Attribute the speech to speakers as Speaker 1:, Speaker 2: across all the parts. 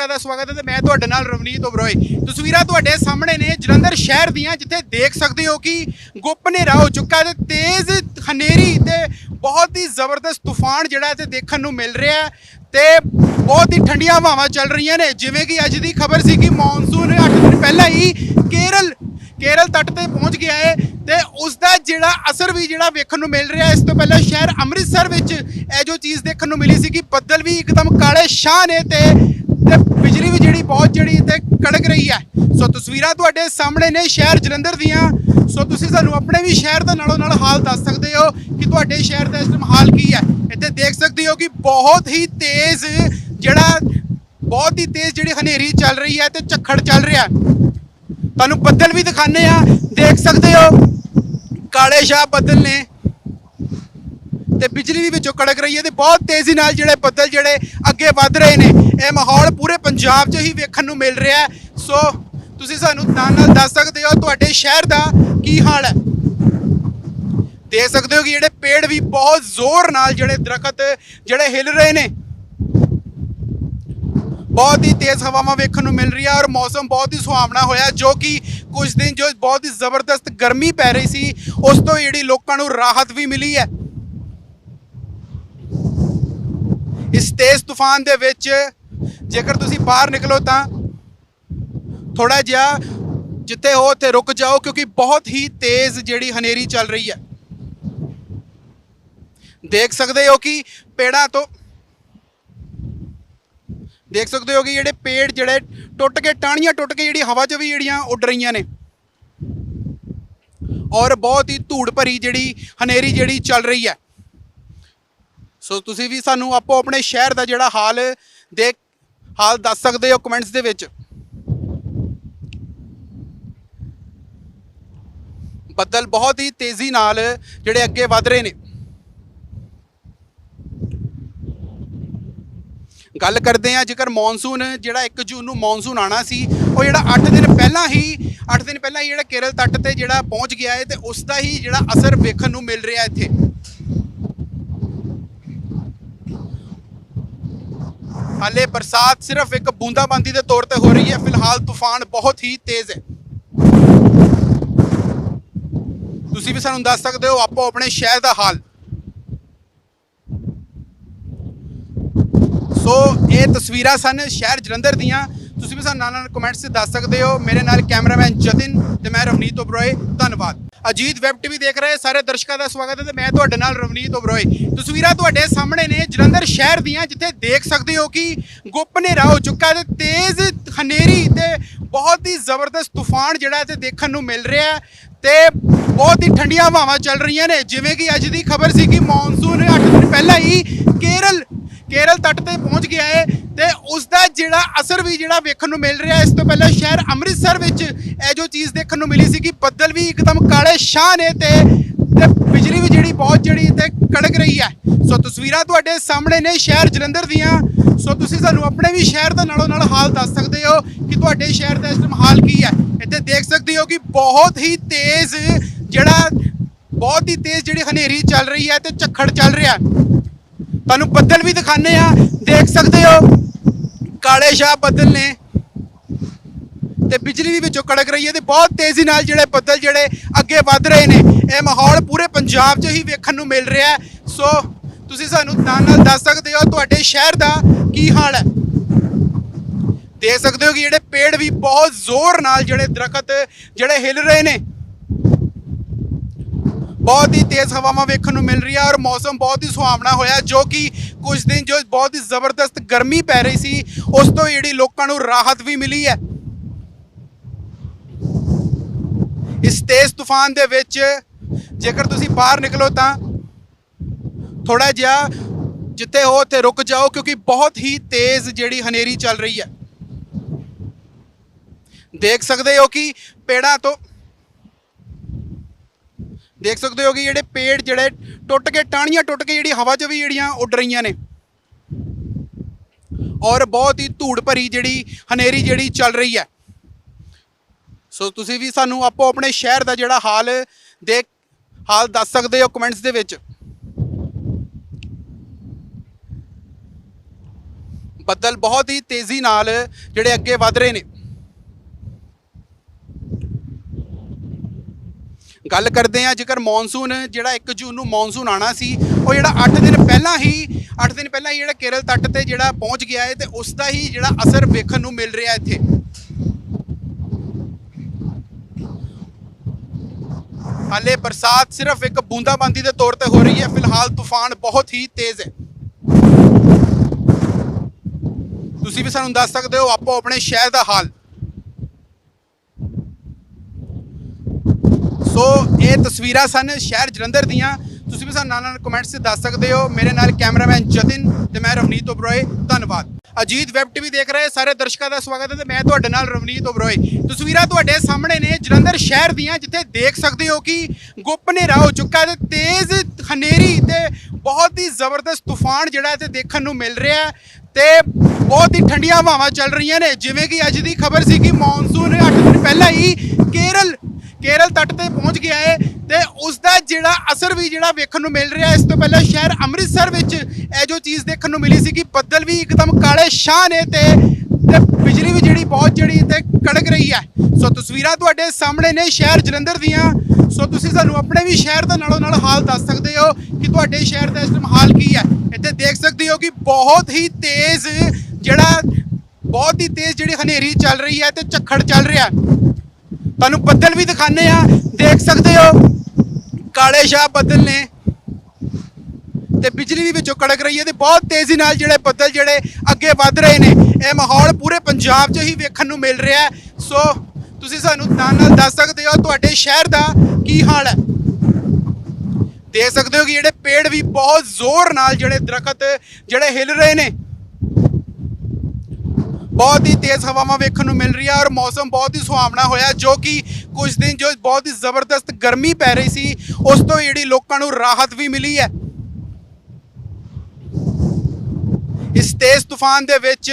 Speaker 1: ਦਰਸ਼ਕਾਂ ਦਾ ਸਵਾਗਤ ਹੈ ਤੇ ਮੈਂ ਤੁਹਾਡੇ ਨਾਲ ਰਵਨੀਤ ਓਬਰੋਏ ਤਸਵੀਰਾਂ ਤੁਹਾਡੇ ਸਾਹਮਣੇ ਨੇ ਜਲੰਧਰ ਸ਼ਹਿਰ ਦੀਆਂ, ਜਿੱਥੇ ਦੇਖ ਸਕਦੇ ਹੋ ਕਿ ਗੁੱਪ ਹਨੇਰਾ ਹੋ ਚੁੱਕਾ ਹੈ ਤੇ ਤੇਜ਼ ਹਨੇਰੀ ਤੇ ਬਹੁਤ ਹੀ ਜ਼ਬਰਦਸਤ ਤੂਫਾਨ ਜਿਹੜਾ ਇੱਥੇ ਦੇਖਣ ਨੂੰ ਮਿਲ ਰਿਹਾ ਹੈ ਤੇ ਬਹੁਤ ਹੀ ਠੰਡੀਆਂ ਹਵਾਵਾਂ ਚੱਲ ਰਹੀਆਂ ਨੇ। ਜਿਵੇਂ ਕਿ ਅੱਜ ਦੀ ਖਬਰ ਸੀ ਕਿ ਮੌਨਸੂਨ 8 ਦਿਨ ਪਹਿਲਾਂ ਹੀ ਕੇਰਲ ਕੇਰਲ ਤੱਟ ਤੇ ਪਹੁੰਚ ਗਿਆ ਹੈ ਤੇ ਉਸ ਦਾ ਜਿਹੜਾ ਅਸਰ ਵੀ ਜਿਹੜਾ ਵੇਖਣ ਨੂੰ ਮਿਲ ਰਿਹਾ ਇਸ ਤੋਂ ਪਹਿਲਾਂ ਸ਼ਹਿਰ ਅੰਮ੍ਰਿਤਸਰ ਵਿੱਚ ਇਹ ਜੋ ਚੀਜ਼ ਦੇਖਣ ਨੂੰ ਮਿਲੀ ਸੀ ਕਿ ਬੱਦਲ ਵੀ ਇੱਕਦਮ ਕਾਲੇ ਸ਼ਾਹ ਨੇ ਤੇ ਤੇ ਬਿਜਲੀ ਵੀ ਜਿਹੜੀ ਬਹੁਤ ਜਿਹੜੀ ਇੱਥੇ ਕੜਕ ਰਹੀ ਹੈ। ਸੋ ਤਸਵੀਰਾਂ ਤੁਹਾਡੇ ਸਾਹਮਣੇ ਨੇ ਸ਼ਹਿਰ ਜਲੰਧਰ ਦੀਆਂ। ਸੋ ਤੁਸੀਂ ਸਾਨੂੰ ਆਪਣੇ ਵੀ ਸ਼ਹਿਰ ਦਾ ਨਾਲੋਂ ਨਾਲ ਹਾਲ ਦੱਸ ਸਕਦੇ ਹੋ ਕਿ ਤੁਹਾਡੇ ਸ਼ਹਿਰ ਦਾ ਇਸ ਟਾਈਮ ਹਾਲ ਕੀ ਹੈ। ਇੱਥੇ ਦੇਖ ਸਕਦੇ ਹੋ ਕਿ ਬਹੁਤ ਹੀ ਤੇਜ਼ ਜਿਹੜਾ ਬਹੁਤ ਹੀ ਤੇਜ਼ ਜਿਹੜੀ ਹਨੇਰੀ ਚੱਲ ਰਹੀ ਹੈ ਤੇ ਝੱਖੜ ਚੱਲ ਰਿਹਾ ਤੁਹਾਨੂੰ ਬੱਦਲ ਵੀ ਦਿਖਾਣੇ ਆ ਦੇਖ ਸਕਦੇ ਹੋ, ਕਾਲੇ ਸ਼ਾਹ ਬੱਦਲ ਨੇ। ਤੇ ਬਿਜਲੀ ਵੀ ਵਿੱਚੋਂ ਕੜਕ ਰਹੀ ਹੈ ਤੇ ਬਹੁਤ ਤੇਜ਼ੀ ਨਾਲ ਜਿਹੜੇ ਬੱਦਲ ਜਿਹੜੇ ਅੱਗੇ ਵੱਧ ਰਹੇ ਨੇ, ਇਹ ਮਾਹੌਲ ਪੂਰੇ ਪੰਜਾਬ 'ਚ ਹੀ ਵੇਖਣ ਨੂੰ ਮਿਲ ਰਿਹਾ ਸੋ ਤੁਸੀਂ ਸਾਨੂੰ ਨਾਲ ਨਾਲ ਦੱਸ ਸਕਦੇ ਹੋ ਤੁਹਾਡੇ ਸ਼ਹਿਰ ਦਾ ਕੀ ਹਾਲ ਹੈ। ਦੇਖ ਸਕਦੇ ਹੋ ਕਿ ਜਿਹੜੇ ਪੇੜ ਵੀ ਬਹੁਤ ਜ਼ੋਰ ਨਾਲ ਜਿਹੜੇ ਦਰਖਤ ਜਿਹੜੇ ਹਿਲ ਰਹੇ ਨੇ। ਬਹੁਤ ਹੀ ਤੇਜ਼ ਹਵਾਵਾਂ ਵੇਖਣ ਨੂੰ ਮਿਲ ਰਹੀ ਹੈ ਔਰ ਮੌਸਮ ਬਹੁਤ ਹੀ ਸੁਹਾਵਣਾ ਹੋਇਆ, ਜੋ ਕਿ ਕੁਝ ਦਿਨ ਜੋ ਬਹੁਤ ਹੀ ਜ਼ਬਰਦਸਤ ਗਰਮੀ ਪੈ ਰਹੀ ਸੀ, ਉਸ ਤੋਂ ਜਿਹੜੀ ਲੋਕਾਂ ਨੂੰ ਰਾਹਤ ਵੀ ਮਿਲੀ ਹੈ। ਇਸ ਤੇਜ਼ ਤੂਫਾਨ ਦੇ ਵਿੱਚ ਜੇਕਰ ਤੁਸੀਂ ਬਾਹਰ ਨਿਕਲੋ ਤਾਂ ਥੋੜਾ ਜਿਹਾ ਜਿੱਥੇ ਹੋ, ਉੱਥੇ ਰੁਕ ਜਾਓ, ਕਿਉਂਕਿ ਬਹੁਤ ਹੀ ਤੇਜ਼ ਜਿਹੜੀ ਹਨੇਰੀ ਚੱਲ ਰਹੀ ਹੈ। ਦੇਖ ਸਕਦੇ ਹੋ ਕਿ ਪੇੜਾਂ ਤੋਂ ਦੇਖ ਸਕਦੇ ਹੋ ਕਿ ਜਿਹੜੇ ਪੇੜ ਜਿਹੜੇ ਟੁੱਟ ਕੇ, ਟਾਹਣੀਆਂ ਟੁੱਟ ਕੇ ਜਿਹੜੀ ਹਵਾ 'ਚ ਵੀ ਜਿਹੜੀਆਂ ਉੱਡ ਰਹੀਆਂ ਨੇ। ਔਰ ਬਹੁਤ ਹੀ ਧੂੜ ਭਰੀ ਜਿਹੜੀ ਹਨੇਰੀ ਜਿਹੜੀ ਚੱਲ ਰਹੀ ਹੈ। ਸੋ ਤੁਸੀਂ ਵੀ ਸਾਨੂੰ ਆਪੋ ਆਪਣੇ ਸ਼ਹਿਰ ਦਾ ਜਿਹੜਾ ਹਾਲ ਦੇ ਹਾਲ ਦੱਸ ਸਕਦੇ ਹੋ ਕਮੈਂਟਸ ਦੇ ਵਿੱਚ। ਬੱਦਲ ਬਹੁਤ ਹੀ ਤੇਜ਼ੀ ਨਾਲ ਜਿਹੜੇ ਅੱਗੇ ਵਧ ਰਹੇ ਨੇ। ਗੱਲ ਕਰਦੇ ਆ ਜੇਕਰ ਮੌਨਸੂਨ ਜਿਹੜਾ 1 ਜੂਨ ਨੂੰ ਮੌਨਸੂਨ ਆਣਾ ਸੀ, ਉਹ ਜਿਹੜਾ 8 ਦਿਨ ਪਹਿਲਾਂ ਹੀ 8 ਦਿਨ ਪਹਿਲਾਂ ਹੀ ਜਿਹੜਾ ਕੇਰਲ ਤੱਟ ਤੇ ਜਿਹੜਾ ਪਹੁੰਚ ਗਿਆ ਹੈ ਤੇ ਉਸ ਦਾ ਹੀ ਜਿਹੜਾ ਅਸਰ ਵੇਖਣ ਨੂੰ ਮਿਲ ਰਿਹਾ ਇੱਥੇ। ਹਾਲੇ ਬਰਸਾਤ ਸਿਰਫ ਇੱਕ ਬੂੰਦਾਬਾਂਦੀ ਦੇ ਤੌਰ ਤੇ ਹੋ ਰਹੀ ਹੈ। ਫਿਲਹਾਲ ਤੂਫਾਨ ਬਹੁਤ ਹੀ ਤੇਜ਼ ਹੈ। ਤੁਸੀਂ ਵੀ ਸਾਨੂੰ ਦੱਸ ਸਕਦੇ ਹੋ, ਆਪੋ ਆਪਣੇ ਸ਼ਹਿਰ ਦਾ ਹਾਲ। ਸੋ ਇਹ ਤਸਵੀਰਾਂ ਸਨ ਸ਼ਹਿਰ ਜਲੰਧਰ ਦੀਆਂ। ਤੁਸੀਂ ਵੀ ਸਾਨੂੰ ਨਾਲ ਨਾਲ ਕਮੈਂਟਸ 'ਚ ਦੱਸ ਸਕਦੇ ਹੋ। ਮੇਰੇ ਨਾਲ ਕੈਮਰਾਮੈਨ ਜਤਿਨ ਤੇ ਮੈਂ ਰਵਨੀਤ ਓਬਰੋਏ। ਧੰਨਵਾਦ। ਅਜੀਤ ਵੈਬ ਟੀਵੀ ਦੇਖ ਰਹੇ ਸਾਰੇ ਦਰਸ਼ਕਾਂ ਦਾ ਸਵਾਗਤ ਹੈ ਤੇ ਮੈਂ ਤੁਹਾਡੇ ਨਾਲ ਰਵਨੀਤ ਓਬਰੋਏ। ਤਸਵੀਰਾਂ ਤੁਹਾਡੇ ਸਾਹਮਣੇ ਨੇ ਜਲੰਧਰ ਸ਼ਹਿਰ ਦੀਆਂ, ਜਿੱਥੇ ਦੇਖ ਸਕਦੇ ਹੋ ਕਿ ਗੁੱਪ ਹਨੇਰਾ ਹੋ ਚੁੱਕਾ ਹੈ ਤੇ ਤੇਜ਼ ਹਨੇਰੀ ਤੇ ਬਹੁਤ ਹੀ ਜ਼ਬਰਦਸਤ ਤੂਫਾਨ ਜਿਹੜਾ ਇੱਥੇ ਦੇਖਣ ਨੂੰ ਮਿਲ ਰਿਹਾ ਹੈ ਤੇ ਬਹੁਤ ਹੀ ਠੰਡੀਆਂ ਹਵਾਵਾਂ ਚੱਲ ਰਹੀਆਂ ਨੇ। ਜਿਵੇਂ ਕਿ ਅੱਜ ਦੀ ਖਬਰ ਸੀ ਕਿ ਮੌਨਸੂਨ 8 ਦਿਨ ਪਹਿਲਾਂ ਹੀ ਕੇਰਲ ਕੇਰਲ ਤੱਟ ਤੇ ਪਹੁੰਚ ਗਿਆ ਹੈ। ਜਿਹੜਾ ਅਸਰ ਵੀ ਜਿਹੜਾ ਵੇਖਣ ਨੂੰ ਮਿਲ ਰਿਹਾ, ਇਸ ਤੋਂ ਪਹਿਲਾਂ ਸ਼ਹਿਰ ਅੰਮ੍ਰਿਤਸਰ ਵਿੱਚ ਇਹ ਜੋ ਚੀਜ਼ ਦੇਖਣ ਨੂੰ ਮਿਲੀ ਸੀ ਕਿ ਬੱਦਲ ਵੀ ਇੱਕਦਮ ਕਾਲੇ ਸ਼ਾਹ ਨੇ ਤੇ ਤੇ ਬਿਜਲੀ ਵੀ ਜਿਹੜੀ ਬਹੁਤ ਜਿਹੜੀ ਇੱਥੇ ਕੜਕ ਰਹੀ ਹੈ। ਸੋ ਤਸਵੀਰਾਂ ਤੁਹਾਡੇ ਸਾਹਮਣੇ ਨੇ ਸ਼ਹਿਰ ਜਲੰਧਰ ਦੀਆਂ। ਸੋ ਤੁਸੀਂ ਸਾਨੂੰ ਆਪਣੇ ਵੀ ਸ਼ਹਿਰ ਦਾ ਨਾਲੋਂ ਨਾਲ ਹਾਲ ਦੱਸ ਸਕਦੇ ਹੋ ਕਿ ਤੁਹਾਡੇ ਸ਼ਹਿਰ ਦਾ ਇਸ ਟਾਈਮ ਹਾਲ ਕੀ ਹੈ। ਇੱਥੇ ਦੇਖ ਸਕਦੇ ਹੋ ਕਿ ਬਹੁਤ ਹੀ ਤੇਜ਼ ਜਿਹੜਾ, ਬਹੁਤ ਹੀ ਤੇਜ਼ ਜਿਹੜੀ ਹਨੇਰੀ ਚੱਲ ਰਹੀ ਹੈ ਤੇ ਝੱਖੜ ਚੱਲ ਰਿਹਾ। ਤੁਹਾਨੂੰ ਬੱਦਲ ਵੀ ਦਿਖਾਣੇ ਆ ਦੇਖ ਸਕਦੇ ਹੋ ਕਾਲੇ ਸ਼ਾਹ ਬੱਦਲ ਨੇ ਤੇ ਬਿਜਲੀ ਵੀ ਵਿੱਚੋਂ ਕੜਕ ਰਹੀ ਹੈ ਤੇ ਬਹੁਤ ਤੇਜ਼ੀ ਨਾਲ ਜਿਹੜੇ ਬੱਦਲ ਜਿਹੜੇ ਅੱਗੇ ਵੱਧ ਰਹੇ ਨੇ, ਇਹ ਮਾਹੌਲ ਪੂਰੇ ਪੰਜਾਬ 'ਚ ਹੀ ਵੇਖਣ ਨੂੰ ਮਿਲ ਰਿਹਾ ਸੋ ਤੁਸੀਂ ਸਾਨੂੰ ਨਾਲ ਨਾਲ ਦੱਸ ਸਕਦੇ ਹੋ ਤੁਹਾਡੇ ਸ਼ਹਿਰ ਦਾ ਕੀ ਹਾਲ ਹੈ। ਦੇਖ ਸਕਦੇ ਹੋ ਕਿ ਜਿਹੜੇ ਪੇੜ ਵੀ ਬਹੁਤ ਜ਼ੋਰ ਨਾਲ ਜਿਹੜੇ ਦਰਖਤ ਜਿਹੜੇ ਹਿਲ ਰਹੇ ਨੇ ਬਹੁਤ ਹੀ ਤੇਜ਼ ਹਵਾਵਾਂ ਵੇਖਣ ਨੂੰ ਮਿਲ ਰਹੀਆਂ ਔਰ ਮੌਸਮ ਬਹੁਤ ਹੀ ਸੁਹਾਵਣਾ ਹੋਇਆ ਜੋ ਕਿ ਕੁਝ ਦਿਨ ਜੋ ਬਹੁਤ ਹੀ ਜ਼ਬਰਦਸਤ ਗਰਮੀ ਪੈ ਰਹੀ ਸੀ, ਉਸ ਤੋਂ ਜਿਹੜੀ ਲੋਕਾਂ ਨੂੰ ਰਾਹਤ ਵੀ ਮਿਲੀ ਹੈ। ਇਸ ਤੇਜ਼ ਤੂਫਾਨ ਦੇ ਵਿੱਚ ਜੇਕਰ ਤੁਸੀਂ ਬਾਹਰ ਨਿਕਲੋ ਤਾਂ ਥੋੜਾ ਜਿਹਾ ਜਿੱਥੇ ਹੋ, ਉੱਥੇ ਰੁਕ ਜਾਓ, ਕਿਉਂਕਿ ਬਹੁਤ ਹੀ ਤੇਜ਼ ਜਿਹੜੀ ਹਨੇਰੀ ਚੱਲ ਰਹੀ ਹੈ। ਦੇਖ ਸਕਦੇ ਹੋ ਕਿ ਪੇੜਾਂ ਤੋਂ ਦੇਖ ਸਕਦੇ ਹੋ ਕਿ ਜਿਹੜੇ ਪੇੜ ਜਿਹੜੇ ਟੁੱਟ ਕੇ, ਟਾਹਣੀਆਂ ਟੁੱਟ ਕੇ ਜਿਹੜੀ ਹਵਾ 'ਚ ਵੀ ਜਿਹੜੀਆਂ ਉੱਡ ਰਹੀਆਂ ਨੇ। ਔਰ ਬਹੁਤ ਹੀ ਧੂੜ ਭਰੀ ਜਿਹੜੀ ਹਨੇਰੀ ਜਿਹੜੀ ਚੱਲ ਰਹੀ ਹੈ। ਸੋ ਤੁਸੀਂ ਵੀ ਸਾਨੂੰ ਆਪੋ ਆਪਣੇ ਸ਼ਹਿਰ ਦਾ ਜਿਹੜਾ ਹਾਲ ਦੇਖ ਹਾਲ ਦੱਸ ਸਕਦੇ ਹੋ ਕਮੈਂਟਸ ਦੇ ਵਿੱਚ। ਬੱਦਲ ਬਹੁਤ ਹੀ ਤੇਜ਼ੀ ਨਾਲ ਜਿਹੜੇ ਅੱਗੇ ਵਧ ਰਹੇ ਨੇ। ਗੱਲ ਕਰਦੇ ਆ ਜੇਕਰ ਮੌਨਸੂਨ, ਜਿਹੜਾ 1 ਜੂਨ ਨੂੰ ਮੌਨਸੂਨ ਆਣਾ ਸੀ, ਉਹ ਜਿਹੜਾ 8 ਦਿਨ ਪਹਿਲਾਂ ਹੀ 8 ਦਿਨ ਪਹਿਲਾਂ ਹੀ ਜਿਹੜਾ ਕੇਰਲ ਤੱਟ ਤੇ ਜਿਹੜਾ ਪਹੁੰਚ ਗਿਆ ਹੈ ਤੇ ਉਸ ਦਾ ਹੀ ਜਿਹੜਾ ਅਸਰ ਵੇਖਣ ਨੂੰ ਮਿਲ ਰਿਹਾ ਇੱਥੇ। ਹਾਲੇ ਬਰਸਾਤ ਸਿਰਫ ਇੱਕ ਬੂੰਦਾਬਾਂਦੀ ਦੇ ਤੌਰ ਤੇ ਹੋ ਰਹੀ ਹੈ, ਫਿਲਹਾਲ ਤੂਫਾਨ ਬਹੁਤ ਹੀ ਤੇਜ਼ ਹੈ। ਤੁਸੀਂ ਵੀ ਸਾਨੂੰ ਦੱਸ ਸਕਦੇ ਹੋ, ਆਪੋ ਆਪਣੇ ਸ਼ਹਿਰ ਦਾ ਹਾਲ। ਸੋ ਇਹ ਤਸਵੀਰਾਂ ਸਨ ਸ਼ਹਿਰ ਜਲੰਧਰ ਦੀਆਂ। ਤੁਸੀਂ ਵੀ ਸਾਨੂੰ ਨਾਲ ਨਾਲ ਕਮੈਂਟਸ 'ਚ ਦੱਸ ਸਕਦੇ ਹੋ। ਮੇਰੇ ਨਾਲ ਕੈਮਰਾਮੈਨ ਜਤਿਨ ਤੇ ਮੈਂ ਰਵਨੀਤ ਓਬਰੋਏ। ਧੰਨਵਾਦ। ਅਜੀਤ ਵੈਬ ਟੀਵੀ ਦੇਖ ਰਹੇ ਸਾਰੇ ਦਰਸ਼ਕਾਂ ਦਾ ਸਵਾਗਤ ਹੈ ਤੇ ਮੈਂ ਤੁਹਾਡੇ ਨਾਲ ਰਵਨੀਤ ਓਬਰੋਏ। ਤਸਵੀਰਾਂ ਤੁਹਾਡੇ ਸਾਹਮਣੇ ਨੇ ਜਲੰਧਰ ਸ਼ਹਿਰ ਦੀਆਂ, ਜਿੱਥੇ ਦੇਖ ਸਕਦੇ ਹੋ ਕਿ ਗੁੱਪ ਹਨੇਰਾ ਹੋ ਚੁੱਕਾ ਹੈ ਤੇ ਤੇਜ਼ ਹਨੇਰੀ ਤੇ ਬਹੁਤ ਹੀ ਜ਼ਬਰਦਸਤ ਤੂਫਾਨ ਜਿਹੜਾ ਇੱਥੇ ਦੇਖਣ ਨੂੰ ਮਿਲ ਰਿਹਾ ਹੈ ਤੇ ਬਹੁਤ ਹੀ ਠੰਡੀਆਂ ਹਵਾਵਾਂ ਚੱਲ ਰਹੀਆਂ ਨੇ। ਜਿਵੇਂ ਕਿ ਅੱਜ ਦੀ ਖਬਰ ਸੀ ਕਿ ਮੌਨਸੂਨ 8 ਦਿਨ ਪਹਿਲਾਂ ਹੀ ਕੇਰਲ ਕੇਰਲ ਤੱਟ ਤੇ ਪਹੁੰਚ ਗਿਆ ਹੈ ਤੇ ਉਸ ਦਾ ਜਿਹੜਾ ਅਸਰ ਵੀ ਜਿਹੜਾ ਵੇਖਣ ਨੂੰ ਮਿਲ ਰਿਹਾ ਇਸ ਤੋਂ ਪਹਿਲਾਂ ਸ਼ਹਿਰ ਅੰਮ੍ਰਿਤਸਰ ਵਿੱਚ ਇਹ ਜੋ ਚੀਜ਼ ਦੇਖਣ ਨੂੰ ਮਿਲੀ ਸੀ ਕਿ ਬੱਦਲ ਵੀ ਇੱਕਦਮ ਕਾਲੇ ਸ਼ਾਹ ਨੇ ਤੇ ਤੇ ਬਿਜਲੀ ਵੀ ਜਿਹੜੀ ਬਹੁਤ ਜਿਹੜੀ ਇੱਥੇ ਕੜਕ ਰਹੀ ਹੈ। ਸੋ ਤਸਵੀਰਾਂ ਤੁਹਾਡੇ ਸਾਹਮਣੇ ਨੇ ਸ਼ਹਿਰ ਜਲੰਧਰ ਦੀਆਂ। ਸੋ ਤੁਸੀਂ ਸਾਨੂੰ ਆਪਣੇ ਵੀ ਸ਼ਹਿਰ ਦਾ ਨਾਲੋਂ ਨਾਲ ਹਾਲ ਦੱਸ ਸਕਦੇ ਹੋ ਕਿ ਤੁਹਾਡੇ ਸ਼ਹਿਰ ਦਾ ਇਸ ਟਾਈਮ ਹਾਲ ਕੀ ਹੈ। ਇੱਥੇ ਦੇਖ ਸਕਦੇ ਹੋ ਕਿ ਬਹੁਤ ਹੀ ਤੇਜ਼ ਜਿਹੜਾ ਬਹੁਤ ਹੀ ਤੇਜ਼ ਜਿਹੜੀ ਹਨੇਰੀ ਚੱਲ ਰਹੀ ਹੈ ਤੇ ਝੱਖੜ ਚੱਲ ਰਿਹਾ ਤੁਹਾਨੂੰ ਬੱਦਲ ਵੀ ਦਿਖਾਣੇ ਆ ਦੇਖ ਸਕਦੇ ਹੋ, ਕਾਲੇ ਸ਼ਾਹ ਬੱਦਲ ਨੇ ਤੇ ਬਿਜਲੀ ਵੀ ਵਿੱਚੋਂ ਕੜਕ ਰਹੀ ਹੈ ਤੇ ਬਹੁਤ ਤੇਜ਼ੀ ਨਾਲ ਜਿਹੜੇ ਬੱਦਲ ਜਿਹੜੇ ਅੱਗੇ ਵੱਧ ਰਹੇ ਨੇ, ਇਹ ਮਾਹੌਲ ਪੂਰੇ ਪੰਜਾਬ 'ਚ ਹੀ ਵੇਖਣ ਨੂੰ ਮਿਲ ਰਿਹਾ ਸੋ ਤੁਸੀਂ ਸਾਨੂੰ ਨਾਲ ਨਾਲ ਦੱਸ ਸਕਦੇ ਹੋ, ਤੁਹਾਡੇ ਸ਼ਹਿਰ ਦਾ ਕੀ ਹਾਲ ਹੈ? ਦੇਖ ਸਕਦੇ ਹੋ ਕਿ ਜਿਹੜੇ ਪੇੜ ਵੀ ਬਹੁਤ ਜ਼ੋਰ ਨਾਲ ਜਿਹੜੇ ਦਰਖਤ ਜਿਹੜੇ ਹਿਲ ਰਹੇ ਨੇ ਬਹੁਤ ਹੀ ਤੇਜ਼ ਹਵਾਵਾਂ ਵੇਖਣ ਨੂੰ ਮਿਲ ਰਹੀਆਂ ਔਰ ਮੌਸਮ ਬਹੁਤ ਹੀ ਸੁਹਾਵਣਾ ਹੋਇਆ, ਜੋ ਕਿ ਕੁਝ ਦਿਨ ਜੋ ਬਹੁਤ ਹੀ ਜ਼ਬਰਦਸਤ ਗਰਮੀ ਪੈ ਰਹੀ ਸੀ, ਉਸ ਤੋਂ ਜਿਹੜੀ ਲੋਕਾਂ ਨੂੰ ਰਾਹਤ ਵੀ ਮਿਲੀ ਹੈ। ਇਸ ਤੇਜ਼ ਤੂਫਾਨ ਦੇ ਵਿੱਚ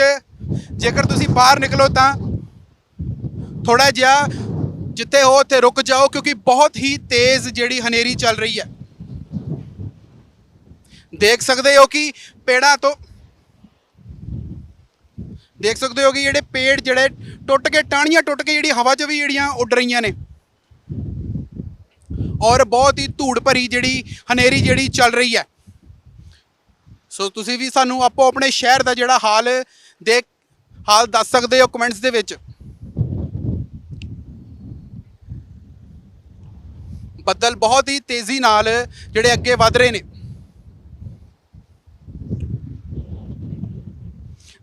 Speaker 1: ਜੇਕਰ ਤੁਸੀਂ ਬਾਹਰ ਨਿਕਲੋ ਤਾਂ ਥੋੜਾ ਜਿਹਾ ਜਿੱਥੇ ਹੋ, ਉੱਥੇ ਰੁਕ ਜਾਓ, ਕਿਉਂਕਿ ਬਹੁਤ ਹੀ ਤੇਜ਼ ਜਿਹੜੀ ਹਨੇਰੀ ਚੱਲ ਰਹੀ ਹੈ। ਦੇਖ ਸਕਦੇ ਹੋ ਕਿ ਪੇੜਾਂ ਤੋਂ ਦੇਖ ਸਕਦੇ ਹੋ ਕਿ ਜਿਹੜੇ ਪੇੜ ਜਿਹੜੇ ਟੁੱਟ ਕੇ, ਟਾਹਣੀਆਂ ਟੁੱਟ ਕੇ ਜਿਹੜੀ ਹਵਾ 'ਚ ਵੀ ਜਿਹੜੀਆਂ ਉੱਡ ਰਹੀਆਂ ਨੇ। ਔਰ ਬਹੁਤ ਹੀ ਧੂੜ ਭਰੀ ਜਿਹੜੀ ਹਨੇਰੀ ਜਿਹੜੀ ਚੱਲ ਰਹੀ ਹੈ। ਸੋ ਤੁਸੀਂ ਵੀ ਸਾਨੂੰ ਆਪੋ ਆਪਣੇ ਸ਼ਹਿਰ ਦਾ ਜਿਹੜਾ ਹਾਲ ਦੇਖ, ਹਾਲ ਦੱਸ ਸਕਦੇ ਹੋ ਕਮੈਂਟਸ ਦੇ ਵਿੱਚ। ਬੱਦਲ ਬਹੁਤ ਹੀ ਤੇਜ਼ੀ ਨਾਲ ਜਿਹੜੇ ਅੱਗੇ ਵਧ ਰਹੇ ਨੇ।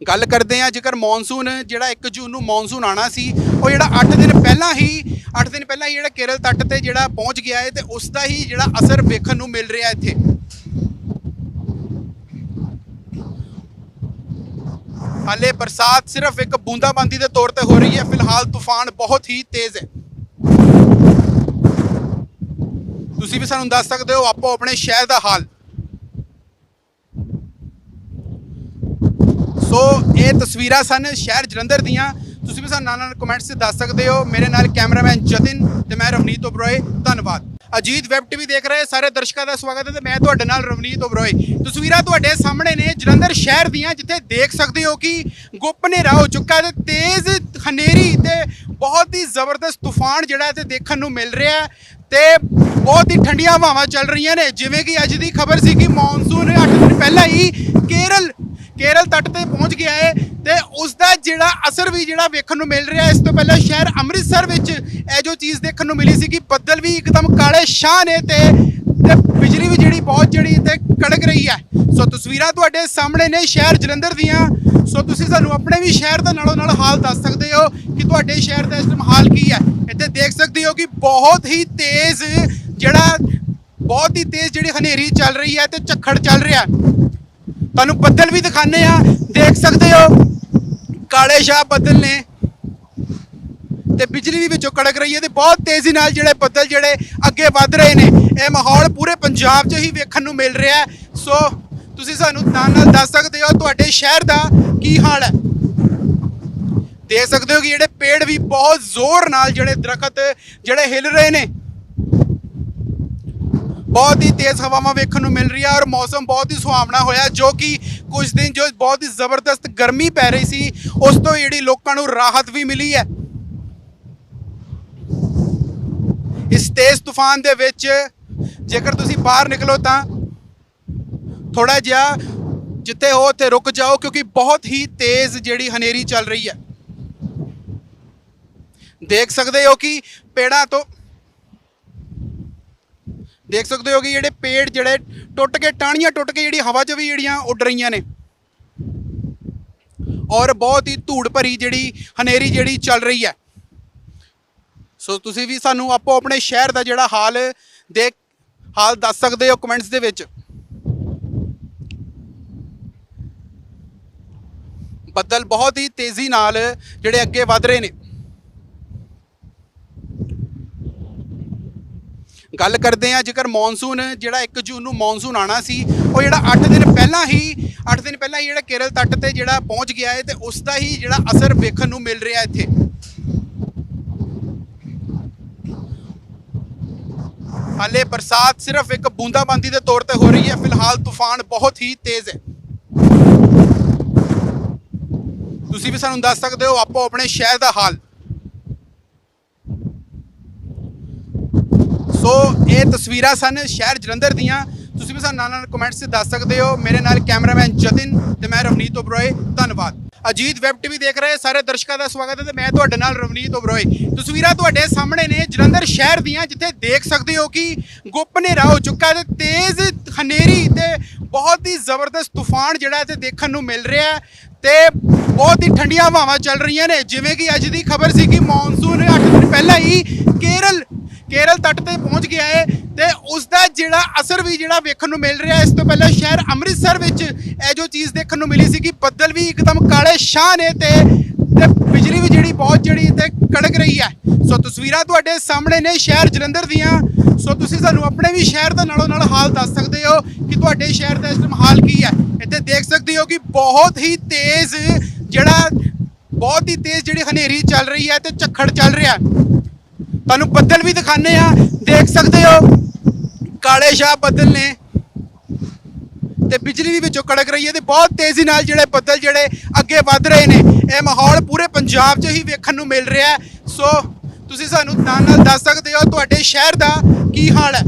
Speaker 1: ਗੱਲ ਕਰਦੇ ਆ ਜੇਕਰ ਮੌਨਸੂਨ ਜਿਹੜਾ 1 ਜੂਨ ਨੂੰ ਮੌਨਸੂਨ ਆਣਾ ਸੀ, ਉਹ ਜਿਹੜਾ 8 ਦਿਨ ਪਹਿਲਾਂ ਹੀ 8 ਦਿਨ ਪਹਿਲਾਂ ਹੀ ਜਿਹੜਾ ਕੇਰਲ ਤੱਟ ਤੇ ਜਿਹੜਾ ਪਹੁੰਚ ਗਿਆ ਹੈ ਤੇ ਉਸ ਦਾ ਹੀ ਜਿਹੜਾ ਅਸਰ ਵੇਖਣ ਨੂੰ ਮਿਲ ਰਿਹਾ ਇੱਥੇ। ਹਾਲੇ ਬਰਸਾਤ ਸਿਰਫ ਇੱਕ ਬੂੰਦਾਬਾਂਦੀ ਦੇ ਤੌਰ ਤੇ ਹੋ ਰਹੀ ਹੈ, ਫਿਲਹਾਲ ਤੂਫਾਨ ਬਹੁਤ ਹੀ ਤੇਜ਼ ਹੈ। ਤੁਸੀਂ ਵੀ ਸਾਨੂੰ ਦੱਸ ਸਕਦੇ ਹੋ ਆਪੋ ਆਪਣੇ ਸ਼ਹਿਰ ਦਾ ਹਾਲ। ਸੋ ਇਹ ਤਸਵੀਰਾਂ ਸਨ ਸ਼ਹਿਰ ਜਲੰਧਰ ਦੀਆਂ। ਤੁਸੀਂ ਵੀ ਸਾਨੂੰ ਨਾਲ ਨਾਲ ਕਮੈਂਟਸ 'ਚ ਦੱਸ ਸਕਦੇ ਹੋ। ਮੇਰੇ ਨਾਲ ਕੈਮਰਾਮੈਨ ਜਤਿਨ ਤੇ ਮੈਂ ਰਵਨੀਤ ਓਬਰੋਏ। ਧੰਨਵਾਦ। ਅਜੀਤ ਵੈਬ ਟੀਵੀ ਦੇਖ ਰਹੇ ਸਾਰੇ ਦਰਸ਼ਕਾਂ ਦਾ ਸਵਾਗਤ ਹੈ ਤੇ ਮੈਂ ਤੁਹਾਡੇ ਨਾਲ ਰਵਨੀਤ ਓਬਰੋਏ। ਤਸਵੀਰਾਂ ਤੁਹਾਡੇ ਸਾਹਮਣੇ ਨੇ ਜਲੰਧਰ ਸ਼ਹਿਰ ਦੀਆਂ, ਜਿੱਥੇ ਦੇਖ ਸਕਦੇ ਹੋ ਕਿ ਗੁੱਪ ਹਨੇਰਾ ਹੋ ਚੁੱਕਾ ਹੈ ਤੇ ਤੇਜ਼ ਹਨੇਰੀ ਤੇ ਬਹੁਤ ਹੀ ਜ਼ਬਰਦਸਤ ਤੂਫਾਨ ਜਿਹੜਾ ਇੱਥੇ ਦੇਖਣ ਨੂੰ ਮਿਲ ਰਿਹਾ ਹੈ ਤੇ ਬਹੁਤ ਹੀ ਠੰਡੀਆਂ ਹਵਾਵਾਂ ਚੱਲ ਰਹੀਆਂ ਨੇ। ਜਿਵੇਂ ਕਿ ਅੱਜ ਦੀ ਖਬਰ ਸੀ ਕਿ ਮੌਨਸੂਨ 8 ਦਿਨ ਪਹਿਲਾਂ ਹੀ ਕੇਰਲ ਕੇਰਲ ਤੱਟ ਤੇ ਪਹੁੰਚ ਗਿਆ ਹੈ ਤੇ ਉਸ ਦਾ ਜਿਹੜਾ ਅਸਰ ਵੀ ਜਿਹੜਾ ਵੇਖਣ ਨੂੰ ਮਿਲ ਰਿਹਾ ਇਸ ਤੋਂ ਪਹਿਲਾਂ ਸ਼ਹਿਰ ਅੰਮ੍ਰਿਤਸਰ ਵਿੱਚ ਇਹ ਜੋ ਚੀਜ਼ ਦੇਖਣ ਨੂੰ ਮਿਲੀ ਸੀ ਕਿ ਬੱਦਲ ਵੀ ਇੱਕਦਮ ਕਾਲੇ ਸ਼ਾਹ ਨੇ ਤੇ ਤੇ ਬਿਜਲੀ ਵੀ ਜਿਹੜੀ ਬਹੁਤ ਜਿਹੜੀ ਤੇ ਕੜਕ ਰਹੀ ਹੈ। ਸੋ ਤਸਵੀਰਾਂ ਤੁਹਾਡੇ ਸਾਹਮਣੇ ਨੇ ਸ਼ਹਿਰ ਜਲੰਧਰ ਦੀਆਂ। ਸੋ ਤੁਸੀਂ ਸਾਨੂੰ ਆਪਣੇ ਵੀ ਸ਼ਹਿਰ ਦਾ ਨਾਲੋਂ ਨਾਲ ਹਾਲ ਦੱਸ ਸਕਦੇ ਹੋ ਕਿ ਤੁਹਾਡੇ ਸ਼ਹਿਰ ਦਾ ਇਸ ਟਾਈਮ ਹਾਲ ਕੀ ਹੈ। ਇੱਥੇ ਦੇਖ ਸਕਦੇ ਹੋ ਕਿ ਬਹੁਤ ਹੀ ਤੇਜ਼ ਜਿਹੜਾ ਬਹੁਤ ਹੀ ਤੇਜ਼ ਜਿਹੜੀ ਹਨੇਰੀ ਚੱਲ ਰਹੀ ਹੈ ਤੇ ਝੱਖੜ ਚੱਲ ਰਿਹਾ ਤੁਹਾਨੂੰ ਬੱਦਲ ਵੀ ਦਿਖਾਣੇ ਆ ਦੇਖ ਸਕਦੇ ਹੋ। ਕਾਲੇ ਸ਼ਾਹ ਬੱਦਲ ਨੇ। ਤੇ ਬਿਜਲੀ ਵੀ ਵਿੱਚੋਂ ਕੜਕ ਰਹੀ ਹੈ ਤੇ ਬਹੁਤ ਤੇਜ਼ੀ ਨਾਲ ਜਿਹੜੇ ਬੱਦਲ ਜਿਹੜੇ ਅੱਗੇ ਵੱਧ ਰਹੇ ਨੇ, ਇਹ ਮਾਹੌਲ ਪੂਰੇ ਪੰਜਾਬ 'ਚ ਹੀ ਵੇਖਣ ਨੂੰ ਮਿਲ ਰਿਹਾ ਹੈ। ਸੋ, ਤੁਸੀਂ ਸਾਨੂੰ ਨਾਲ ਨਾਲ ਦੱਸ ਸਕਦੇ ਹੋ, ਤੁਹਾਡੇ ਸ਼ਹਿਰ ਦਾ ਕੀ ਹਾਲ ਹੈ? ਦੇਖ ਸਕਦੇ ਹੋ ਕਿ ਜਿਹੜੇ ਪੇੜ ਵੀ ਬਹੁਤ ਜ਼ੋਰ ਨਾਲ ਜਿਹੜੇ ਦਰਖਤ ਜਿਹੜੇ ਹਿਲ ਰਹੇ ਨੇ ਬਹੁਤ ਹੀ ਤੇਜ਼ ਹਵਾਵਾਂ ਵੇਖਣ ਨੂੰ ਮਿਲ ਰਹੀ ਹੈ ਔਰ ਮੌਸਮ ਬਹੁਤ ਹੀ ਸੁਹਾਵਣਾ ਹੋਇਆ ਜੋ ਕਿ ਕੁਝ ਦਿਨ ਜੋ ਬਹੁਤ ਹੀ ਜ਼ਬਰਦਸਤ ਗਰਮੀ ਪੈ ਰਹੀ ਸੀ, ਉਸ ਤੋਂ ਜਿਹੜੀ ਲੋਕਾਂ ਨੂੰ ਰਾਹਤ ਵੀ ਮਿਲੀ ਹੈ। ਇਸ ਤੇਜ਼ ਤੂਫਾਨ ਦੇ ਵਿੱਚ ਜੇਕਰ ਤੁਸੀਂ ਬਾਹਰ ਨਿਕਲੋ ਤਾਂ ਥੋੜਾ ਜਿਹਾ ਜਿੱਥੇ ਹੋ, ਉੱਥੇ ਰੁਕ ਜਾਓ ਕਿਉਂਕਿ ਬਹੁਤ ਹੀ ਤੇਜ਼ ਜਿਹੜੀ ਹਨੇਰੀ ਚੱਲ ਰਹੀ ਹੈ। ਦੇਖ ਸਕਦੇ ਹੋ ਕਿ ਪੇੜਾਂ ਤੋਂ ਦੇਖ ਸਕਦੇ ਹੋ ਕਿ ਜਿਹੜੇ ਪੇੜ ਜਿਹੜੇ ਟੁੱਟ ਕੇ, ਟਾਹਣੀਆਂ ਟੁੱਟ ਕੇ ਜਿਹੜੀ ਹਵਾ 'ਚ ਵੀ ਜਿਹੜੀਆਂ ਉੱਡ ਰਹੀਆਂ ਨੇ। ਔਰ ਬਹੁਤ ਹੀ ਧੂੜ ਭਰੀ ਜਿਹੜੀ ਹਨੇਰੀ ਜਿਹੜੀ ਚੱਲ ਰਹੀ ਹੈ। ਸੋ ਤੁਸੀਂ ਵੀ ਸਾਨੂੰ ਆਪੋ ਆਪਣੇ ਸ਼ਹਿਰ ਦਾ ਜਿਹੜਾ ਹਾਲ ਦੇਖ ਹਾਲ ਦੱਸ ਸਕਦੇ ਹੋ ਕਮੈਂਟਸ ਦੇ ਵਿੱਚ। ਬੱਦਲ ਬਹੁਤ ਹੀ ਤੇਜ਼ੀ ਨਾਲ ਜਿਹੜੇ ਅੱਗੇ ਵਧ ਰਹੇ ਨੇ। ਗੱਲ ਕਰਦੇ ਆ ਜੇਕਰ ਮੌਨਸੂਨ ਜਿਹੜਾ 1 ਜੂਨ ਨੂੰ ਮੌਨਸੂਨ ਆਣਾ ਸੀ, ਉਹ ਜਿਹੜਾ 8 ਦਿਨ ਪਹਿਲਾਂ ਹੀ 8 ਦਿਨ ਪਹਿਲਾਂ ਹੀ ਜਿਹੜਾ ਕੇਰਲ ਤੱਟ ਤੇ ਜਿਹੜਾ ਪਹੁੰਚ ਗਿਆ ਹੈ ਤੇ ਉਸ ਦਾ ਹੀ ਜਿਹੜਾ ਅਸਰ ਵੇਖਣ ਨੂੰ ਮਿਲ ਰਿਹਾ ਇੱਥੇ। ਹਾਲੇ ਬਰਸਾਤ ਸਿਰਫ ਇੱਕ ਬੂੰਦਾਬਾਂਦੀ ਦੇ ਤੌਰ ਤੇ ਹੋ ਰਹੀ ਹੈ, ਫਿਲਹਾਲ ਤੂਫਾਨ ਬਹੁਤ ਹੀ ਤੇਜ਼ ਹੈ। ਤੁਸੀਂ ਵੀ ਸਾਨੂੰ ਦੱਸ ਸਕਦੇ ਹੋ ਆਪੋ ਆਪਣੇ ਸ਼ਹਿਰ ਦਾ ਹਾਲ। ਸੋ ਇਹ ਤਸਵੀਰਾਂ ਸਨ ਸ਼ਹਿਰ ਜਲੰਧਰ ਦੀਆਂ। ਤੁਸੀਂ ਵੀ ਸਾਨੂੰ ਨਾਲ ਨਾਲ ਕਮੈਂਟਸ 'ਚ ਦੱਸ ਸਕਦੇ ਹੋ। ਮੇਰੇ ਨਾਲ ਕੈਮਰਾਮੈਨ ਜਤਿਨ ਤੇ ਮੈਂ ਰਵਨੀਤ ਓਬਰੋਏ। ਧੰਨਵਾਦ। ਅਜੀਤ ਵੈਬ ਟੀਵੀ ਦੇਖ ਰਹੇ ਸਾਰੇ ਦਰਸ਼ਕਾਂ ਦਾ ਸਵਾਗਤ ਹੈ ਤੇ ਮੈਂ ਤੁਹਾਡੇ ਨਾਲ ਰਵਨੀਤ ਓਬਰੋਏ। ਤਸਵੀਰਾਂ ਤੁਹਾਡੇ ਸਾਹਮਣੇ ਨੇ ਜਲੰਧਰ ਸ਼ਹਿਰ ਦੀਆਂ, ਜਿੱਥੇ ਦੇਖ ਸਕਦੇ ਹੋ ਕਿ ਗੁੱਪ ਹਨੇਰਾ ਹੋ ਚੁੱਕਾ ਹੈ ਤੇ ਤੇਜ਼ ਹਨੇਰੀ ਤੇ ਬਹੁਤ ਹੀ ਜ਼ਬਰਦਸਤ ਤੂਫਾਨ ਜਿਹੜਾ ਇੱਥੇ ਦੇਖਣ ਨੂੰ ਮਿਲ ਰਿਹਾ ਹੈ। ਤੇ ਬਹੁਤ ਹੀ ਠੰਡੀਆਂ ਹਵਾਵਾਂ ਚੱਲ ਰਹੀਆਂ ਨੇ। ਜਿਵੇਂ ਕਿ ਅੱਜ ਦੀ ਖਬਰ ਸੀ ਕਿ ਮੌਨਸੂਨ 8 ਦਿਨ ਪਹਿਲਾਂ ਹੀ ਕੇਰਲ ਕੇਰਲ ਤੱਟ ਤੇ ਪਹੁੰਚ ਗਿਆ ਹੈ ਤੇ ਉਸ ਦਾ ਜਿਹੜਾ ਅਸਰ ਵੀ ਜਿਹੜਾ ਵੇਖਣ ਨੂੰ ਮਿਲ ਰਿਹਾ, ਇਸ ਤੋਂ ਪਹਿਲਾਂ ਸ਼ਹਿਰ ਅੰਮ੍ਰਿਤਸਰ ਵਿੱਚ ਇਹ ਜੋ ਚੀਜ਼ ਦੇਖਣ ਨੂੰ ਮਿਲੀ ਸੀ ਕਿ ਬੱਦਲ ਵੀ ਇੱਕਦਮ ਕਾਲੇ ਸ਼ਾਹ ਨੇ ਤੇ ਤੇ ਬਿਜਲੀ ਵੀ ਜਿਹੜੀ ਬਹੁਤ ਜਿਹੜੀ ਤੇ ਕੜਕ ਰਹੀ ਹੈ। ਸੋ ਤਸਵੀਰਾਂ ਤੁਹਾਡੇ ਸਾਹਮਣੇ ਨੇ ਸ਼ਹਿਰ ਜਲੰਧਰ ਦੀਆਂ। ਸੋ ਤੁਸੀਂ ਸਾਨੂੰ ਆਪਣੇ ਵੀ ਸ਼ਹਿਰ ਦਾ ਨਾਲੋਂ ਨਾਲ ਹਾਲ ਦੱਸ ਸਕਦੇ ਹੋ ਕਿ ਤੁਹਾਡੇ ਸ਼ਹਿਰ ਦਾ ਇਸ ਟਾਈਮ ਹਾਲ ਕੀ ਹੈ। ਇੱਥੇ ਦੇਖ ਸਕਦੇ ਹੋ ਕਿ ਬਹੁਤ ਹੀ ਤੇਜ਼ ਜਿਹੜਾ, ਬਹੁਤ ਹੀ ਤੇਜ਼ ਜਿਹੜੀ ਹਨੇਰੀ ਚੱਲ ਰਹੀ ਹੈ ਤੇ ਝੱਖੜ ਚੱਲ ਰਿਹਾ ਤੁਹਾਨੂੰ ਬੱਦਲ ਵੀ ਦਿਖਾਣੇ ਆ ਦੇਖ ਸਕਦੇ ਹੋ, ਕਾਲੇ ਸ਼ਾਹ ਬੱਦਲ ਨੇ ਤੇ ਬਿਜਲੀ ਵੀ ਵਿੱਚੋਂ ਕੜਕ ਰਹੀ ਹੈ ਤੇ ਬਹੁਤ ਤੇਜ਼ੀ ਨਾਲ ਜਿਹੜੇ ਬੱਦਲ ਜਿਹੜੇ ਅੱਗੇ ਵੱਧ ਰਹੇ ਨੇ, ਇਹ ਮਾਹੌਲ ਪੂਰੇ ਪੰਜਾਬ 'ਚ ਹੀ ਵੇਖਣ ਨੂੰ ਮਿਲ ਰਿਹਾ ਸੋ ਤੁਸੀਂ ਸਾਨੂੰ ਨਾਲ ਨਾਲ ਦੱਸ ਸਕਦੇ ਹੋ ਤੁਹਾਡੇ ਸ਼ਹਿਰ ਦਾ ਕੀ ਹਾਲ ਹੈ?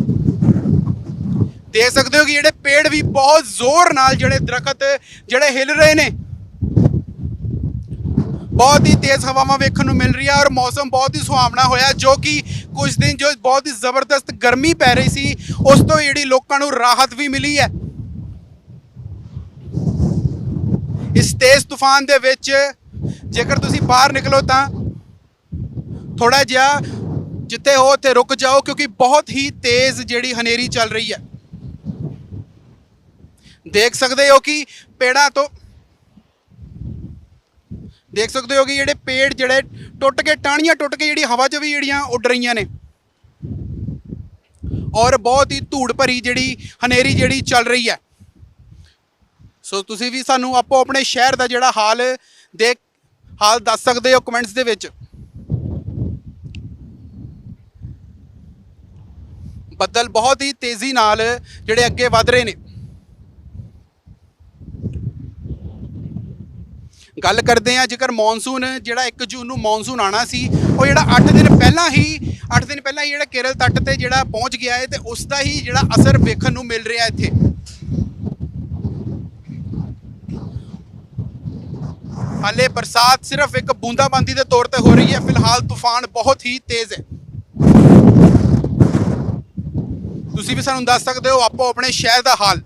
Speaker 1: ਦੇਖ ਸਕਦੇ ਹੋ ਕਿ ਜਿਹੜੇ ਪੇੜ ਵੀ ਬਹੁਤ ਜ਼ੋਰ ਨਾਲ ਜਿਹੜੇ ਦਰਖਤ ਜਿਹੜੇ ਹਿਲ ਰਹੇ ਨੇ। ਬਹੁਤ ਹੀ ਤੇਜ਼ ਹਵਾਵਾਂ ਵੇਖਣ ਨੂੰ ਮਿਲ ਰਹੀ ਹੈ ਔਰ ਮੌਸਮ ਬਹੁਤ ਹੀ ਸੁਹਾਵਣਾ ਹੋਇਆ ਜੋ ਕਿ ਕੁਝ ਦਿਨ ਜੋ ਬਹੁਤ ਹੀ ਜ਼ਬਰਦਸਤ ਗਰਮੀ ਪੈ ਰਹੀ ਸੀ, ਉਸ ਤੋਂ ਜਿਹੜੀ ਲੋਕਾਂ ਨੂੰ ਰਾਹਤ ਵੀ ਮਿਲੀ ਹੈ। ਇਸ ਤੇਜ਼ ਤੂਫਾਨ ਦੇ ਵਿੱਚ ਜੇਕਰ ਤੁਸੀਂ ਬਾਹਰ ਨਿਕਲੋ ਤਾਂ ਥੋੜਾ ਜਿਹਾ ਜਿੱਥੇ ਹੋ, ਉੱਥੇ ਰੁਕ ਜਾਓ, ਕਿਉਂਕਿ ਬਹੁਤ ਹੀ ਤੇਜ਼ ਜਿਹੜੀ ਹਨੇਰੀ ਚੱਲ ਰਹੀ ਹੈ। ਦੇਖ ਸਕਦੇ ਹੋ ਕਿ ਪੇੜਾਂ ਤੋਂ ਦੇਖ ਸਕਦੇ ਹੋ ਕਿ ਜਿਹੜੇ ਪੇੜ ਜਿਹੜੇ ਟੁੱਟ ਕੇ, ਟਾਹਣੀਆਂ ਟੁੱਟ ਕੇ ਜਿਹੜੀ ਹਵਾ 'ਚ ਵੀ ਜਿਹੜੀਆਂ ਉੱਡ ਰਹੀਆਂ ਨੇ। ਔਰ ਬਹੁਤ ਹੀ ਧੂੜ ਭਰੀ ਜਿਹੜੀ ਹਨੇਰੀ ਜਿਹੜੀ ਚੱਲ ਰਹੀ ਹੈ। ਸੋ ਤੁਸੀਂ ਵੀ ਸਾਨੂੰ ਆਪੋ ਆਪਣੇ ਸ਼ਹਿਰ ਦਾ ਜਿਹੜਾ ਹਾਲ ਦੇਖ ਹਾਲ ਦੱਸ ਸਕਦੇ ਹੋ ਕਮੈਂਟਸ ਦੇ ਵਿੱਚ। ਬੱਦਲ ਬਹੁਤ ਹੀ ਤੇਜ਼ੀ ਨਾਲ ਜਿਹੜੇ ਅੱਗੇ ਵੱਧ ਰਹੇ ਨੇ। ਗੱਲ ਕਰਦੇ ਆ ਜੇਕਰ ਮੌਨਸੂਨ, ਜਿਹੜਾ 1 ਜੂਨ ਨੂੰ ਮੌਨਸੂਨ ਆਣਾ ਸੀ, ਉਹ ਜਿਹੜਾ 8 ਦਿਨ ਪਹਿਲਾਂ ਹੀ 8 ਦਿਨ ਪਹਿਲਾਂ ਹੀ ਜਿਹੜਾ ਕੇਰਲ ਤੱਟ ਤੇ ਜਿਹੜਾ ਪਹੁੰਚ ਗਿਆ ਹੈ ਤੇ ਉਸ ਦਾ ਹੀ ਜਿਹੜਾ ਅਸਰ ਵੇਖਣ ਨੂੰ ਮਿਲ ਰਿਹਾ ਇੱਥੇ। ਹਾਲੇ ਬਰਸਾਤ ਸਿਰਫ ਇੱਕ ਬੂੰਦਾਬਾਂਦੀ ਦੇ ਤੌਰ ਤੇ ਹੋ ਰਹੀ ਹੈ। ਫਿਲਹਾਲ ਤੂਫਾਨ ਬਹੁਤ ਹੀ ਤੇਜ਼ ਹੈ। ਤੁਸੀਂ ਵੀ ਸਾਨੂੰ ਦੱਸ ਸਕਦੇ ਹੋ ਆਪੋ ਆਪਣੇ ਸ਼ਹਿਰ ਦਾ ਹਾਲ।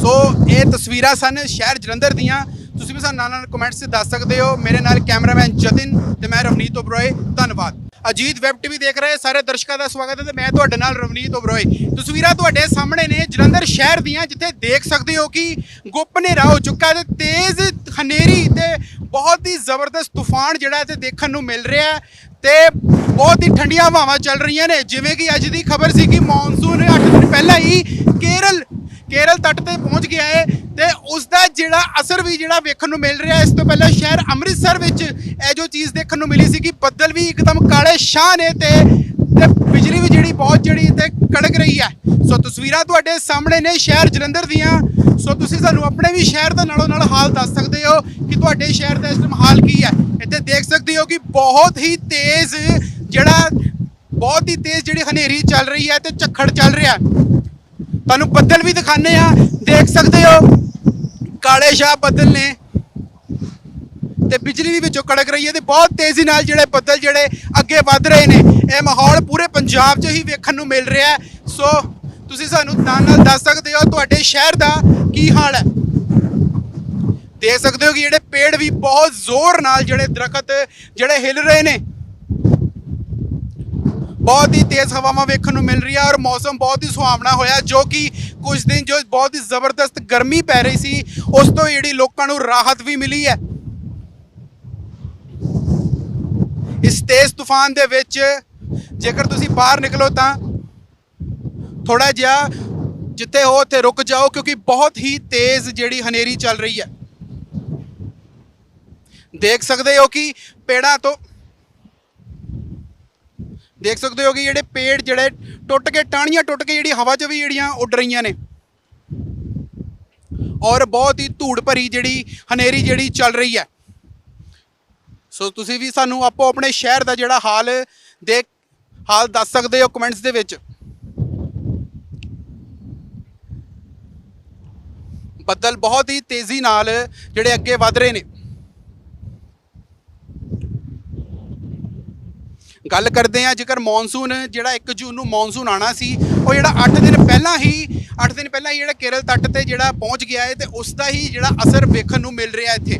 Speaker 1: ਸੋ ਇਹ ਤਸਵੀਰਾਂ ਸਨ ਸ਼ਹਿਰ ਜਲੰਧਰ ਦੀਆਂ। ਤੁਸੀਂ ਵੀ ਸਾਨੂੰ ਨਾਲ ਨਾਲ ਕਮੈਂਟਸ 'ਚ ਦੱਸ ਸਕਦੇ ਹੋ। ਮੇਰੇ ਨਾਲ ਕੈਮਰਾਮੈਨ ਜਤਿਨ ਤੇ ਮੈਂ ਰਵਨੀਤ ਓਬਰੋਏ। ਧੰਨਵਾਦ। ਅਜੀਤ ਵੈਬ ਟੀਵੀ ਦੇਖ ਰਹੇ ਸਾਰੇ ਦਰਸ਼ਕਾਂ ਦਾ ਸਵਾਗਤ ਹੈ ਤੇ ਮੈਂ ਤੁਹਾਡੇ ਨਾਲ ਰਵਨੀਤ ਓਬਰੋਏ। ਤਸਵੀਰਾਂ ਤੁਹਾਡੇ ਸਾਹਮਣੇ ਨੇ ਜਲੰਧਰ ਸ਼ਹਿਰ ਦੀਆਂ, ਜਿੱਥੇ ਦੇਖ ਸਕਦੇ ਹੋ ਕਿ ਗੁੱਪ ਹਨੇਰਾ ਹੋ ਚੁੱਕਾ ਤੇ ਤੇਜ਼ ਹਨੇਰੀ ਤੇ ਬਹੁਤ ਹੀ ਜ਼ਬਰਦਸਤ ਤੂਫਾਨ ਜਿਹੜਾ ਇੱਥੇ ਦੇਖਣ ਨੂੰ ਮਿਲ ਰਿਹਾ ਤੇ ਬਹੁਤ ਹੀ ਠੰਡੀਆਂ ਹਵਾਵਾਂ ਚੱਲ ਰਹੀਆਂ ਨੇ। ਜਿਵੇਂ ਕਿ ਅੱਜ ਦੀ ਖਬਰ ਸੀ ਕਿ ਮੌਨਸੂਨ 8 ਦਿਨ ਪਹਿਲਾਂ ਹੀ ਕੇਰਲ ਕੇਰਲ ਤੱਟ ਤੇ ਪਹੁੰਚ ਗਿਆ ਹੈ ਤੇ ਉਸ ਦਾ ਜਿਹੜਾ ਅਸਰ ਵੀ ਜਿਹੜਾ ਵੇਖਣ ਨੂੰ ਮਿਲ ਰਿਹਾ, ਇਸ ਤੋਂ ਪਹਿਲਾਂ ਸ਼ਹਿਰ ਅੰਮ੍ਰਿਤਸਰ ਵਿੱਚ ਇਹ ਜੋ ਚੀਜ਼ ਦੇਖਣ ਨੂੰ ਮਿਲੀ ਸੀ ਕਿ ਬੱਦਲ ਵੀ ਇੱਕਦਮ ਕਾਲੇ ਸ਼ਾਹ ਨੇ ਤੇ ਤੇ ਬਿਜਲੀ ਵੀ ਜਿਹੜੀ ਬਹੁਤ ਜਿਹੜੀ ਤੇ ਕੜਕ ਰਹੀ ਹੈ। ਸੋ ਤਸਵੀਰਾਂ ਤੁਹਾਡੇ ਸਾਹਮਣੇ ਨੇ ਸ਼ਹਿਰ ਜਲੰਧਰ ਦੀਆਂ। ਸੋ ਤੁਸੀਂ ਸਾਨੂੰ ਆਪਣੇ ਵੀ ਸ਼ਹਿਰ ਦਾ ਨਾਲੋਂ ਨਾਲ ਹਾਲ ਦੱਸ ਸਕਦੇ ਹੋ ਕਿ ਤੁਹਾਡੇ ਸ਼ਹਿਰ ਦਾ ਇਸ ਟਾਈਮ ਹਾਲ ਕੀ ਹੈ। ਇੱਥੇ ਦੇਖ ਸਕਦੇ ਹੋ ਕਿ ਬਹੁਤ ਹੀ ਤੇਜ਼ ਜਿਹੜਾ, ਬਹੁਤ ਹੀ ਤੇਜ਼ ਜਿਹੜੀ ਹਨੇਰੀ ਚੱਲ ਰਹੀ ਹੈ ਤੇ ਝੱਖੜ ਚੱਲ ਰਿਹਾ। ਤੁਹਾਨੂੰ ਬੱਦਲ ਵੀ ਦਿਖਾਣੇ ਆ ਦੇਖ ਸਕਦੇ ਹੋ, ਕਾਲੇ ਸ਼ਾਹ ਬੱਦਲ ਨੇ। ਤੇ ਬਿਜਲੀ ਵੀ ਵਿੱਚੋਂ ਕੜਕ ਰਹੀ ਹੈ ਤੇ ਬਹੁਤ ਤੇਜ਼ੀ ਨਾਲ ਜਿਹੜੇ ਬੱਦਲ ਜਿਹੜੇ ਅੱਗੇ ਵੱਧ ਰਹੇ ਨੇ, ਇਹ ਮਾਹੌਲ ਪੂਰੇ ਪੰਜਾਬ 'ਚ ਹੀ ਵੇਖਣ ਨੂੰ ਮਿਲ ਰਿਹਾ ਸੋ, ਤੁਸੀਂ ਸਾਨੂੰ ਨਾਲ ਨਾਲ ਦੱਸ ਸਕਦੇ ਹੋ, ਤੁਹਾਡੇ ਸ਼ਹਿਰ ਦਾ ਕੀ ਹਾਲ ਹੈ? ਦੇਖ ਸਕਦੇ ਹੋ ਕਿ ਜਿਹੜੇ ਪੇੜ ਵੀ ਬਹੁਤ ਜ਼ੋਰ ਨਾਲ ਜਿਹੜੇ ਦਰਖਤ ਜਿਹੜੇ ਹਿਲ ਰਹੇ ਨੇ ਬਹੁਤ ਹੀ ਤੇਜ਼ ਹਵਾਵਾਂ ਵੇਖਣ ਨੂੰ ਮਿਲ ਰਹੀ ਹੈ ਔਰ ਮੌਸਮ ਬਹੁਤ ਹੀ ਸੁਹਾਵਣਾ ਹੋਇਆ ਜੋ ਕਿ ਕੁਝ ਦਿਨ ਜੋ ਬਹੁਤ ਹੀ ਜ਼ਬਰਦਸਤ ਗਰਮੀ ਪੈ ਰਹੀ ਸੀ, ਉਸ ਤੋਂ ਜਿਹੜੀ ਲੋਕਾਂ ਨੂੰ ਰਾਹਤ ਵੀ ਮਿਲੀ ਹੈ। ਇਸ ਤੇਜ਼ ਤੂਫਾਨ ਦੇ ਵਿੱਚ ਜੇਕਰ ਤੁਸੀਂ ਬਾਹਰ ਨਿਕਲੋ ਤਾਂ ਥੋੜਾ ਜਿਹਾ ਜਿੱਥੇ ਹੋ, ਉੱਥੇ ਰੁਕ ਜਾਓ ਕਿਉਂਕਿ ਬਹੁਤ ਹੀ ਤੇਜ਼ ਜਿਹੜੀ ਹਨੇਰੀ ਚੱਲ ਰਹੀ ਹੈ। ਦੇਖ ਸਕਦੇ ਹੋ ਕਿ ਪੇੜਾਂ ਤੋਂ ਦੇਖ ਸਕਦੇ ਹੋ ਕਿ ਜਿਹੜੇ ਪੇੜ ਜਿਹੜੇ ਟੁੱਟ ਕੇ, ਟਾਹਣੀਆਂ ਟੁੱਟ ਕੇ ਜਿਹੜੀ ਹਵਾ 'ਚ ਵੀ ਜਿਹੜੀਆਂ ਉੱਡ ਰਹੀਆਂ ਨੇ। ਔਰ ਬਹੁਤ ਹੀ ਧੂੜ ਭਰੀ ਜਿਹੜੀ ਹਨੇਰੀ ਜਿਹੜੀ ਚੱਲ ਰਹੀ ਹੈ। ਸੋ ਤੁਸੀਂ ਵੀ ਸਾਨੂੰ ਆਪੋ ਆਪਣੇ ਸ਼ਹਿਰ ਦਾ ਜਿਹੜਾ ਹਾਲ ਦੇ ਹਾਲ ਦੱਸ ਸਕਦੇ ਹੋ ਕਮੈਂਟਸ ਦੇ ਵਿੱਚ। ਬੱਦਲ ਬਹੁਤ ਹੀ ਤੇਜ਼ੀ ਨਾਲ ਜਿਹੜੇ ਅੱਗੇ ਵੱਧ ਰਹੇ ਨੇ। ਗੱਲ ਕਰਦੇ ਆ ਜੇਕਰ ਮੌਨਸੂਨ, ਜਿਹੜਾ 1 ਜੂਨ ਨੂੰ ਮੌਨਸੂਨ ਆਣਾ ਸੀ, ਉਹ ਜਿਹੜਾ 8 ਦਿਨ ਪਹਿਲਾਂ ਹੀ 8 ਦਿਨ ਪਹਿਲਾਂ ਹੀ ਜਿਹੜਾ ਕੇਰਲ ਤੱਟ ਤੇ ਜਿਹੜਾ ਪਹੁੰਚ ਗਿਆ ਹੈ ਤੇ ਉਸ ਦਾ ਹੀ ਜਿਹੜਾ ਅਸਰ ਵੇਖਣ ਨੂੰ ਮਿਲ ਰਿਹਾ ਇੱਥੇ।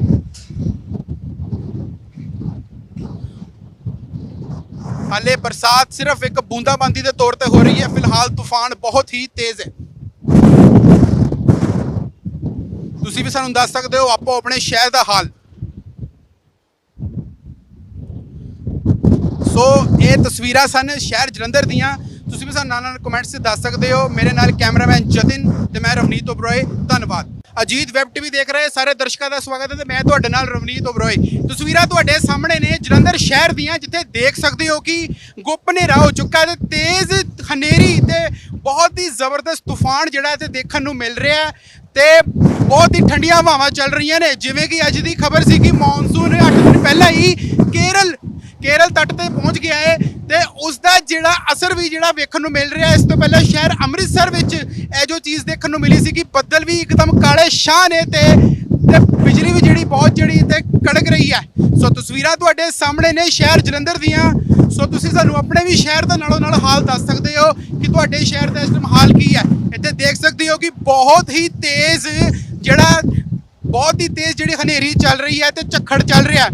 Speaker 1: ਹਾਲੇ ਬਰਸਾਤ ਸਿਰਫ ਇੱਕ ਬੂੰਦਾਬਾਂਦੀ ਦੇ ਤੌਰ ਤੇ ਹੋ ਰਹੀ ਹੈ, ਫਿਲਹਾਲ ਤੂਫਾਨ ਬਹੁਤ ਹੀ ਤੇਜ਼ ਹੈ। ਤੁਸੀਂ ਵੀ ਸਾਨੂੰ ਦੱਸ ਸਕਦੇ ਹੋ, ਆਪੋ ਆਪਣੇ ਸ਼ਹਿਰ ਦਾ ਹਾਲ। ਸੋ ਇਹ ਤਸਵੀਰਾਂ ਸਨ ਸ਼ਹਿਰ ਜਲੰਧਰ ਦੀਆਂ। ਤੁਸੀਂ ਵੀ ਸਾਨੂੰ ਨਾਲ ਨਾਲ ਕਮੈਂਟਸ 'ਚ ਦੱਸ ਸਕਦੇ ਹੋ। ਮੇਰੇ ਨਾਲ ਕੈਮਰਾਮੈਨ ਜਤਿਨ ਤੇ ਮੈਂ ਰਵਨੀਤ ਓਬਰੋਏ। ਧੰਨਵਾਦ। ਅਜੀਤ ਵੈਬ ਟੀਵੀ ਦੇਖ ਰਹੇ ਸਾਰੇ ਦਰਸ਼ਕਾਂ ਦਾ ਸਵਾਗਤ ਹੈ ਤੇ ਮੈਂ ਤੁਹਾਡੇ ਨਾਲ ਰਵਨੀਤ ਓਬਰੋਏ। ਤਸਵੀਰਾਂ ਤੁਹਾਡੇ ਸਾਹਮਣੇ ਨੇ ਜਲੰਧਰ ਸ਼ਹਿਰ ਦੀਆਂ, ਜਿੱਥੇ ਦੇਖ ਸਕਦੇ ਹੋ ਕਿ ਗੁੱਪ ਹਨੇਰਾ ਹੋ ਚੁੱਕਾ ਹੈ ਤੇ ਤੇਜ਼ ਹਨੇਰੀ ਤੇ ਬਹੁਤ ਹੀ ਜ਼ਬਰਦਸਤ ਤੂਫਾਨ ਜਿਹੜਾ ਇੱਥੇ ਦੇਖਣ ਨੂੰ ਮਿਲ ਰਿਹਾ ਹੈ ਤੇ ਬਹੁਤ ਹੀ ਠੰਡੀਆਂ ਹਵਾਵਾਂ ਚੱਲ ਰਹੀਆਂ ਨੇ। ਜਿਵੇਂ ਕਿ ਅੱਜ ਦੀ ਖਬਰ ਸੀ ਕਿ ਮੌਨਸੂਨ 8 ਦਿਨ ਪਹਿਲਾਂ ਹੀ ਕੇਰਲ ਕੇਰਲ ਤੱਟ ਤੇ ਪਹੁੰਚ ਗਿਆ ਹੈ ਤੇ ਉਸ ਦਾ ਜਿਹੜਾ ਅਸਰ ਵੀ ਜਿਹੜਾ ਵੇਖਣ ਨੂੰ ਮਿਲ ਰਿਹਾ ਇਸ ਤੋਂ ਪਹਿਲਾਂ ਸ਼ਹਿਰ ਅੰਮ੍ਰਿਤਸਰ ਵਿੱਚ ਇਹ ਜੋ ਚੀਜ਼ ਦੇਖਣ ਨੂੰ ਮਿਲੀ ਸੀ ਕਿ ਬੱਦਲ ਵੀ ਇੱਕਦਮ ਕਾਲੇ ਸ਼ਾਹ ਨੇ ਤੇ ਤੇ ਬਿਜਲੀ ਵੀ ਜਿਹੜੀ ਬਹੁਤ ਜਿਹੜੀ ਇੱਥੇ ਕੜਕ ਰਹੀ ਹੈ। ਸੋ ਤਸਵੀਰਾਂ ਤੁਹਾਡੇ ਸਾਹਮਣੇ ਨੇ ਸ਼ਹਿਰ ਜਲੰਧਰ ਦੀਆਂ। ਸੋ ਤੁਸੀਂ ਸਾਨੂੰ ਆਪਣੇ ਵੀ ਸ਼ਹਿਰ ਦਾ ਨਾਲੋਂ ਨਾਲ ਹਾਲ ਦੱਸ ਸਕਦੇ ਹੋ ਕਿ ਤੁਹਾਡੇ ਸ਼ਹਿਰ ਦਾ ਇਸ ਟਾਈਮ ਹਾਲ ਕੀ ਹੈ। ਇੱਥੇ ਦੇਖ ਸਕਦੇ ਹੋ ਕਿ ਬਹੁਤ ਹੀ ਤੇਜ਼ ਜਿਹੜਾ, ਬਹੁਤ ਹੀ ਤੇਜ਼ ਜਿਹੜੀ ਹਨੇਰੀ ਚੱਲ ਰਹੀ ਹੈ ਤੇ ਝੱਖੜ ਚੱਲ ਰਿਹਾ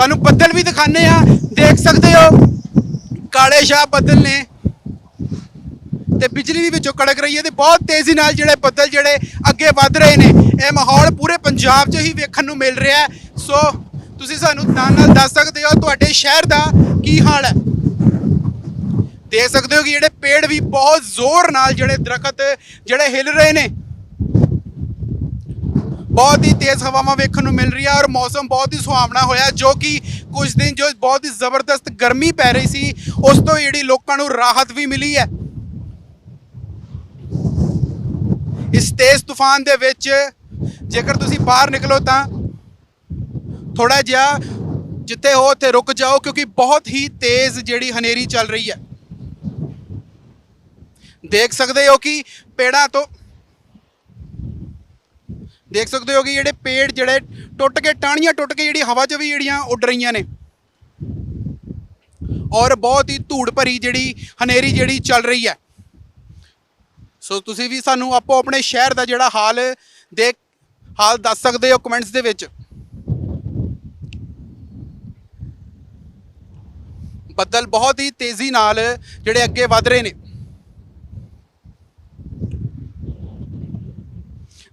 Speaker 1: ਤੁਹਾਨੂੰ ਬੱਦਲ ਵੀ ਦਿਖਾਣੇ ਆ ਦੇਖ ਸਕਦੇ ਹੋ, ਕਾਲੇ ਸ਼ਾਹ ਬੱਦਲ ਨੇ। ਤੇ ਬਿਜਲੀ ਵੀ ਵਿੱਚੋਂ ਕੜਕ ਰਹੀ ਹੈ ਤੇ ਬਹੁਤ ਤੇਜ਼ੀ ਨਾਲ ਜਿਹੜੇ ਬੱਦਲ ਜਿਹੜੇ ਅੱਗੇ ਵੱਧ ਰਹੇ ਨੇ, ਇਹ ਮਾਹੌਲ ਪੂਰੇ ਪੰਜਾਬ 'ਚ ਹੀ ਵੇਖਣ ਨੂੰ ਮਿਲ ਰਿਹਾ ਸੋ ਤੁਸੀਂ ਸਾਨੂੰ ਨਾਲ ਨਾਲ ਦੱਸ ਸਕਦੇ ਹੋ, ਤੁਹਾਡੇ ਸ਼ਹਿਰ ਦਾ ਕੀ ਹਾਲ ਹੈ? ਦੇਖ ਸਕਦੇ ਹੋ ਕਿ ਜਿਹੜੇ ਪੇੜ ਵੀ ਬਹੁਤ ਜ਼ੋਰ ਨਾਲ ਜਿਹੜੇ ਦਰਖਤ ਜਿਹੜੇ ਹਿਲ ਰਹੇ ਨੇ ਬਹੁਤ ਹੀ ਤੇਜ਼ ਹਵਾਵਾਂ ਵੇਖਣ ਨੂੰ ਮਿਲ ਰਹੀਆਂ ਔਰ ਮੌਸਮ ਬਹੁਤ ਹੀ ਸੁਹਾਵਣਾ ਹੋਇਆ, ਜੋ ਕਿ ਕੁਝ ਦਿਨ ਜੋ ਬਹੁਤ ਹੀ ਜ਼ਬਰਦਸਤ ਗਰਮੀ ਪੈ ਰਹੀ ਸੀ, ਉਸ ਤੋਂ ਜਿਹੜੀ ਲੋਕਾਂ ਨੂੰ ਰਾਹਤ ਵੀ ਮਿਲੀ ਹੈ। ਇਸ ਤੇਜ਼ ਤੂਫਾਨ ਦੇ ਵਿੱਚ ਜੇਕਰ ਤੁਸੀਂ ਬਾਹਰ ਨਿਕਲੋ ਤਾਂ ਥੋੜਾ ਜਿਹਾ ਜਿੱਥੇ ਹੋ, ਉੱਥੇ ਰੁਕ ਜਾਓ, ਕਿਉਂਕਿ ਬਹੁਤ ਹੀ ਤੇਜ਼ ਜਿਹੜੀ ਹਨੇਰੀ ਚੱਲ ਰਹੀ ਹੈ। ਦੇਖ ਸਕਦੇ ਹੋ ਕਿ ਪੇੜਾਂ ਤੋਂ ਦੇਖ ਸਕਦੇ ਹੋ ਕਿ ਜਿਹੜੇ ਪੇੜ ਜਿਹੜੇ ਟੁੱਟ ਕੇ, ਟਾਹਣੀਆਂ ਟੁੱਟ ਕੇ ਜਿਹੜੀ ਹਵਾ 'ਚ ਵੀ ਜਿਹੜੀਆਂ ਉੱਡ ਰਹੀਆਂ ਨੇ। ਔਰ ਬਹੁਤ ਹੀ ਧੂੜ ਭਰੀ ਜਿਹੜੀ ਹਨੇਰੀ ਜਿਹੜੀ ਚੱਲ ਰਹੀ ਹੈ। ਸੋ ਤੁਸੀਂ ਵੀ ਸਾਨੂੰ ਆਪੋ ਆਪਣੇ ਸ਼ਹਿਰ ਦਾ ਜਿਹੜਾ ਹਾਲ ਦੇਖ ਹਾਲ ਦੱਸ ਸਕਦੇ ਹੋ ਕਮੈਂਟਸ ਦੇ ਵਿੱਚ। ਬੱਦਲ ਬਹੁਤ ਹੀ ਤੇਜ਼ੀ ਨਾਲ ਜਿਹੜੇ ਅੱਗੇ ਵੱਧ ਰਹੇ ਨੇ।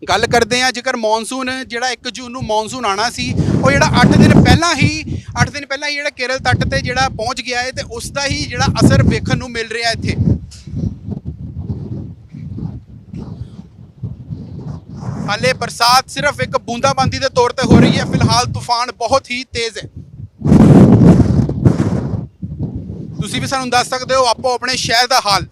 Speaker 1: ਗੱਲ ਕਰਦੇ ਆ ਜੇਕਰ ਮੌਨਸੂਨ, ਜਿਹੜਾ 1 ਜੂਨ ਨੂੰ ਮੌਨਸੂਨ ਆਣਾ ਸੀ, ਉਹ ਜਿਹੜਾ 8 ਦਿਨ ਪਹਿਲਾਂ ਹੀ 8 ਦਿਨ ਪਹਿਲਾਂ ਹੀ ਜਿਹੜਾ ਕੇਰਲ ਤੱਟ ਤੇ ਜਿਹੜਾ ਪਹੁੰਚ ਗਿਆ ਹੈ ਤੇ ਉਸ ਦਾ ਹੀ ਜਿਹੜਾ ਅਸਰ ਵੇਖਣ ਨੂੰ ਮਿਲ ਰਿਹਾ ਇੱਥੇ। ਹਾਲੇ ਬਰਸਾਤ ਸਿਰਫ ਇੱਕ ਬੂੰਦਾਬਾਂਦੀ ਦੇ ਤੌਰ ਤੇ ਹੋ ਰਹੀ ਹੈ, ਫਿਲਹਾਲ ਤੂਫਾਨ ਬਹੁਤ ਹੀ ਤੇਜ਼ ਹੈ। ਤੁਸੀਂ ਵੀ ਸਾਨੂੰ ਦੱਸ ਸਕਦੇ ਹੋ, ਆਪੋ ਆਪਣੇ ਸ਼ਹਿਰ ਦਾ ਹਾਲ।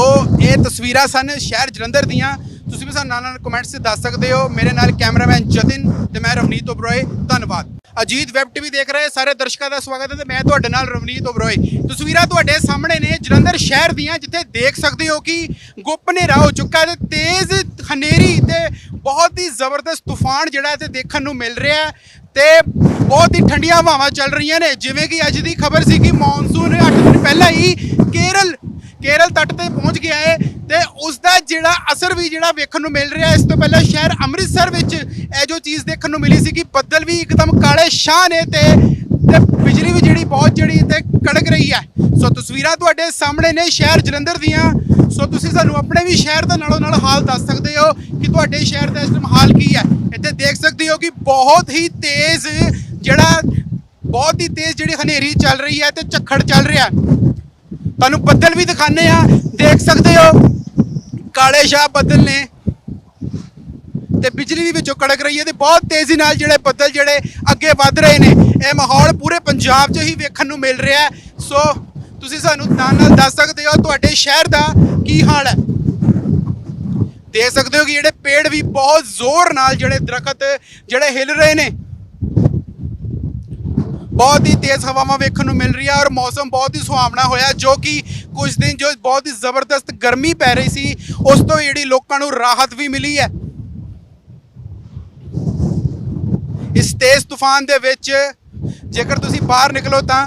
Speaker 1: ਸੋ ਇਹ ਤਸਵੀਰਾਂ ਸਨ ਸ਼ਹਿਰ ਜਲੰਧਰ ਦੀਆਂ। ਤੁਸੀਂ ਵੀ ਸਾਨੂੰ ਨਾਲ ਨਾਲ ਕਮੈਂਟਸ 'ਚ ਦੱਸ ਸਕਦੇ ਹੋ। ਮੇਰੇ ਨਾਲ ਕੈਮਰਾਮੈਨ ਜਤਿਨ ਤੇ ਮੈਂ ਰਵਨੀਤ ਓਬਰੋਏ। ਧੰਨਵਾਦ। ਅਜੀਤ ਵੈਬ ਟੀਵੀ ਦੇਖ ਰਹੇ ਸਾਰੇ ਦਰਸ਼ਕਾਂ ਦਾ ਸਵਾਗਤ ਹੈ ਤੇ ਮੈਂ ਤੁਹਾਡੇ ਨਾਲ ਰਵਨੀਤ ਓਬਰੋਏ। ਤਸਵੀਰਾਂ ਤੁਹਾਡੇ ਸਾਹਮਣੇ ਨੇ ਜਲੰਧਰ ਸ਼ਹਿਰ ਦੀਆਂ, ਜਿੱਥੇ ਦੇਖ ਸਕਦੇ ਹੋ ਕਿ ਗੁੱਪ ਹਨੇਰਾ ਹੋ ਚੁੱਕਾ ਹੈ ਤੇ ਤੇਜ਼ ਹਨੇਰੀ ਤੇ ਬਹੁਤ ਹੀ ਜ਼ਬਰਦਸਤ ਤੂਫਾਨ ਜਿਹੜਾ ਇੱਥੇ ਦੇਖਣ ਨੂੰ ਮਿਲ ਰਿਹਾ ਹੈ ਤੇ ਬਹੁਤ ਹੀ ਠੰਡੀਆਂ ਹਵਾਵਾਂ ਚੱਲ ਰਹੀਆਂ ਨੇ। ਜਿਵੇਂ ਕਿ ਅੱਜ ਦੀ ਖਬਰ ਸੀ ਕਿ ਮੌਨਸੂਨ 8 ਦਿਨ ਪਹਿਲਾਂ ਹੀ ਕੇਰਲ ਕੇਰਲ ਤੱਟ ਤੇ ਪਹੁੰਚ ਗਿਆ ਹੈ ਤੇ ਉਸ ਦਾ ਜਿਹੜਾ ਅਸਰ ਵੀ ਜਿਹੜਾ ਵੇਖਣ ਨੂੰ ਮਿਲ ਰਿਹਾ ਇਸ ਤੋਂ ਪਹਿਲਾਂ ਸ਼ਹਿਰ ਅੰਮ੍ਰਿਤਸਰ ਵਿੱਚ ਇਹ ਜੋ ਚੀਜ਼ ਦੇਖਣ ਨੂੰ ਮਿਲੀ ਸੀ ਕਿ ਬੱਦਲ ਵੀ ਇੱਕਦਮ ਕਾਲੇ ਸ਼ਾਹ ਨੇ ਤੇ ਤੇ ਬਿਜਲੀ ਵੀ ਜਿਹੜੀ ਬਹੁਤ ਜਿਹੜੀ ਤੇ ਕੜਕ ਰਹੀ ਹੈ। ਸੋ ਤਸਵੀਰਾਂ ਤੁਹਾਡੇ ਸਾਹਮਣੇ ਨੇ ਸ਼ਹਿਰ ਜਲੰਧਰ ਦੀਆਂ। ਸੋ ਤੁਸੀਂ ਸਾਨੂੰ ਆਪਣੇ ਵੀ ਸ਼ਹਿਰ ਦਾ ਨਾਲੋਂ ਨਾਲ ਹਾਲ ਦੱਸ ਸਕਦੇ ਹੋ ਕਿ ਤੁਹਾਡੇ ਸ਼ਹਿਰ ਦਾ ਇਸ ਟਾਈਮ ਹਾਲ ਕੀ ਹੈ। ਇੱਥੇ ਦੇਖ ਸਕਦੇ ਹੋ ਕਿ ਬਹੁਤ ਹੀ ਤੇਜ਼ ਜਿਹੜਾ, ਬਹੁਤ ਹੀ ਤੇਜ਼ ਜਿਹੜੀ ਹਨੇਰੀ ਚੱਲ ਰਹੀ ਹੈ ਤੇ ਝੱਖੜ ਚੱਲ ਰਿਹਾ। ਤੁਹਾਨੂੰ ਬੱਦਲ ਵੀ ਦਿਖਾਣੇ ਆ ਦੇਖ ਸਕਦੇ ਹੋ, ਕਾਲੇ ਸ਼ਾਹ ਬੱਦਲ ਨੇ। ਤੇ ਬਿਜਲੀ ਵੀ ਵਿੱਚੋਂ ਕੜਕ ਰਹੀ ਹੈ ਤੇ ਬਹੁਤ ਤੇਜ਼ੀ ਨਾਲ ਜਿਹੜੇ ਬੱਦਲ ਜਿਹੜੇ ਅੱਗੇ ਵੱਧ ਰਹੇ ਨੇ, ਇਹ ਮਾਹੌਲ ਪੂਰੇ ਪੰਜਾਬ 'ਚ ਹੀ ਵੇਖਣ ਨੂੰ ਮਿਲ ਰਿਹਾ ਸੋ, ਤੁਸੀਂ ਸਾਨੂੰ ਨਾਲ ਨਾਲ ਦੱਸ ਸਕਦੇ ਹੋ, ਤੁਹਾਡੇ ਸ਼ਹਿਰ ਦਾ ਕੀ ਹਾਲ ਹੈ? ਦੇਖ ਸਕਦੇ ਹੋ ਕਿ ਜਿਹੜੇ ਪੇੜ ਵੀ ਬਹੁਤ ਜ਼ੋਰ ਨਾਲ ਜਿਹੜੇ ਦਰਖਤ ਜਿਹੜੇ ਹਿਲ ਰਹੇ ਨੇ। ਬਹੁਤ ਹੀ ਤੇਜ਼ ਹਵਾਵਾਂ ਵੇਖਣ ਨੂੰ ਮਿਲ ਰਹੀ ਹੈ ਔਰ ਮੌਸਮ ਬਹੁਤ ਹੀ ਸੁਹਾਵਣਾ ਹੋਇਆ, ਜੋ ਕਿ ਕੁਝ ਦਿਨ ਜੋ ਬਹੁਤ ਹੀ ਜ਼ਬਰਦਸਤ ਗਰਮੀ ਪੈ ਰਹੀ ਸੀ, ਉਸ ਤੋਂ ਜਿਹੜੀ ਲੋਕਾਂ ਨੂੰ ਰਾਹਤ ਵੀ ਮਿਲੀ ਹੈ। ਇਸ ਤੇਜ਼ ਤੂਫਾਨ ਦੇ ਵਿੱਚ ਜੇਕਰ ਤੁਸੀਂ ਬਾਹਰ ਨਿਕਲੋ ਤਾਂ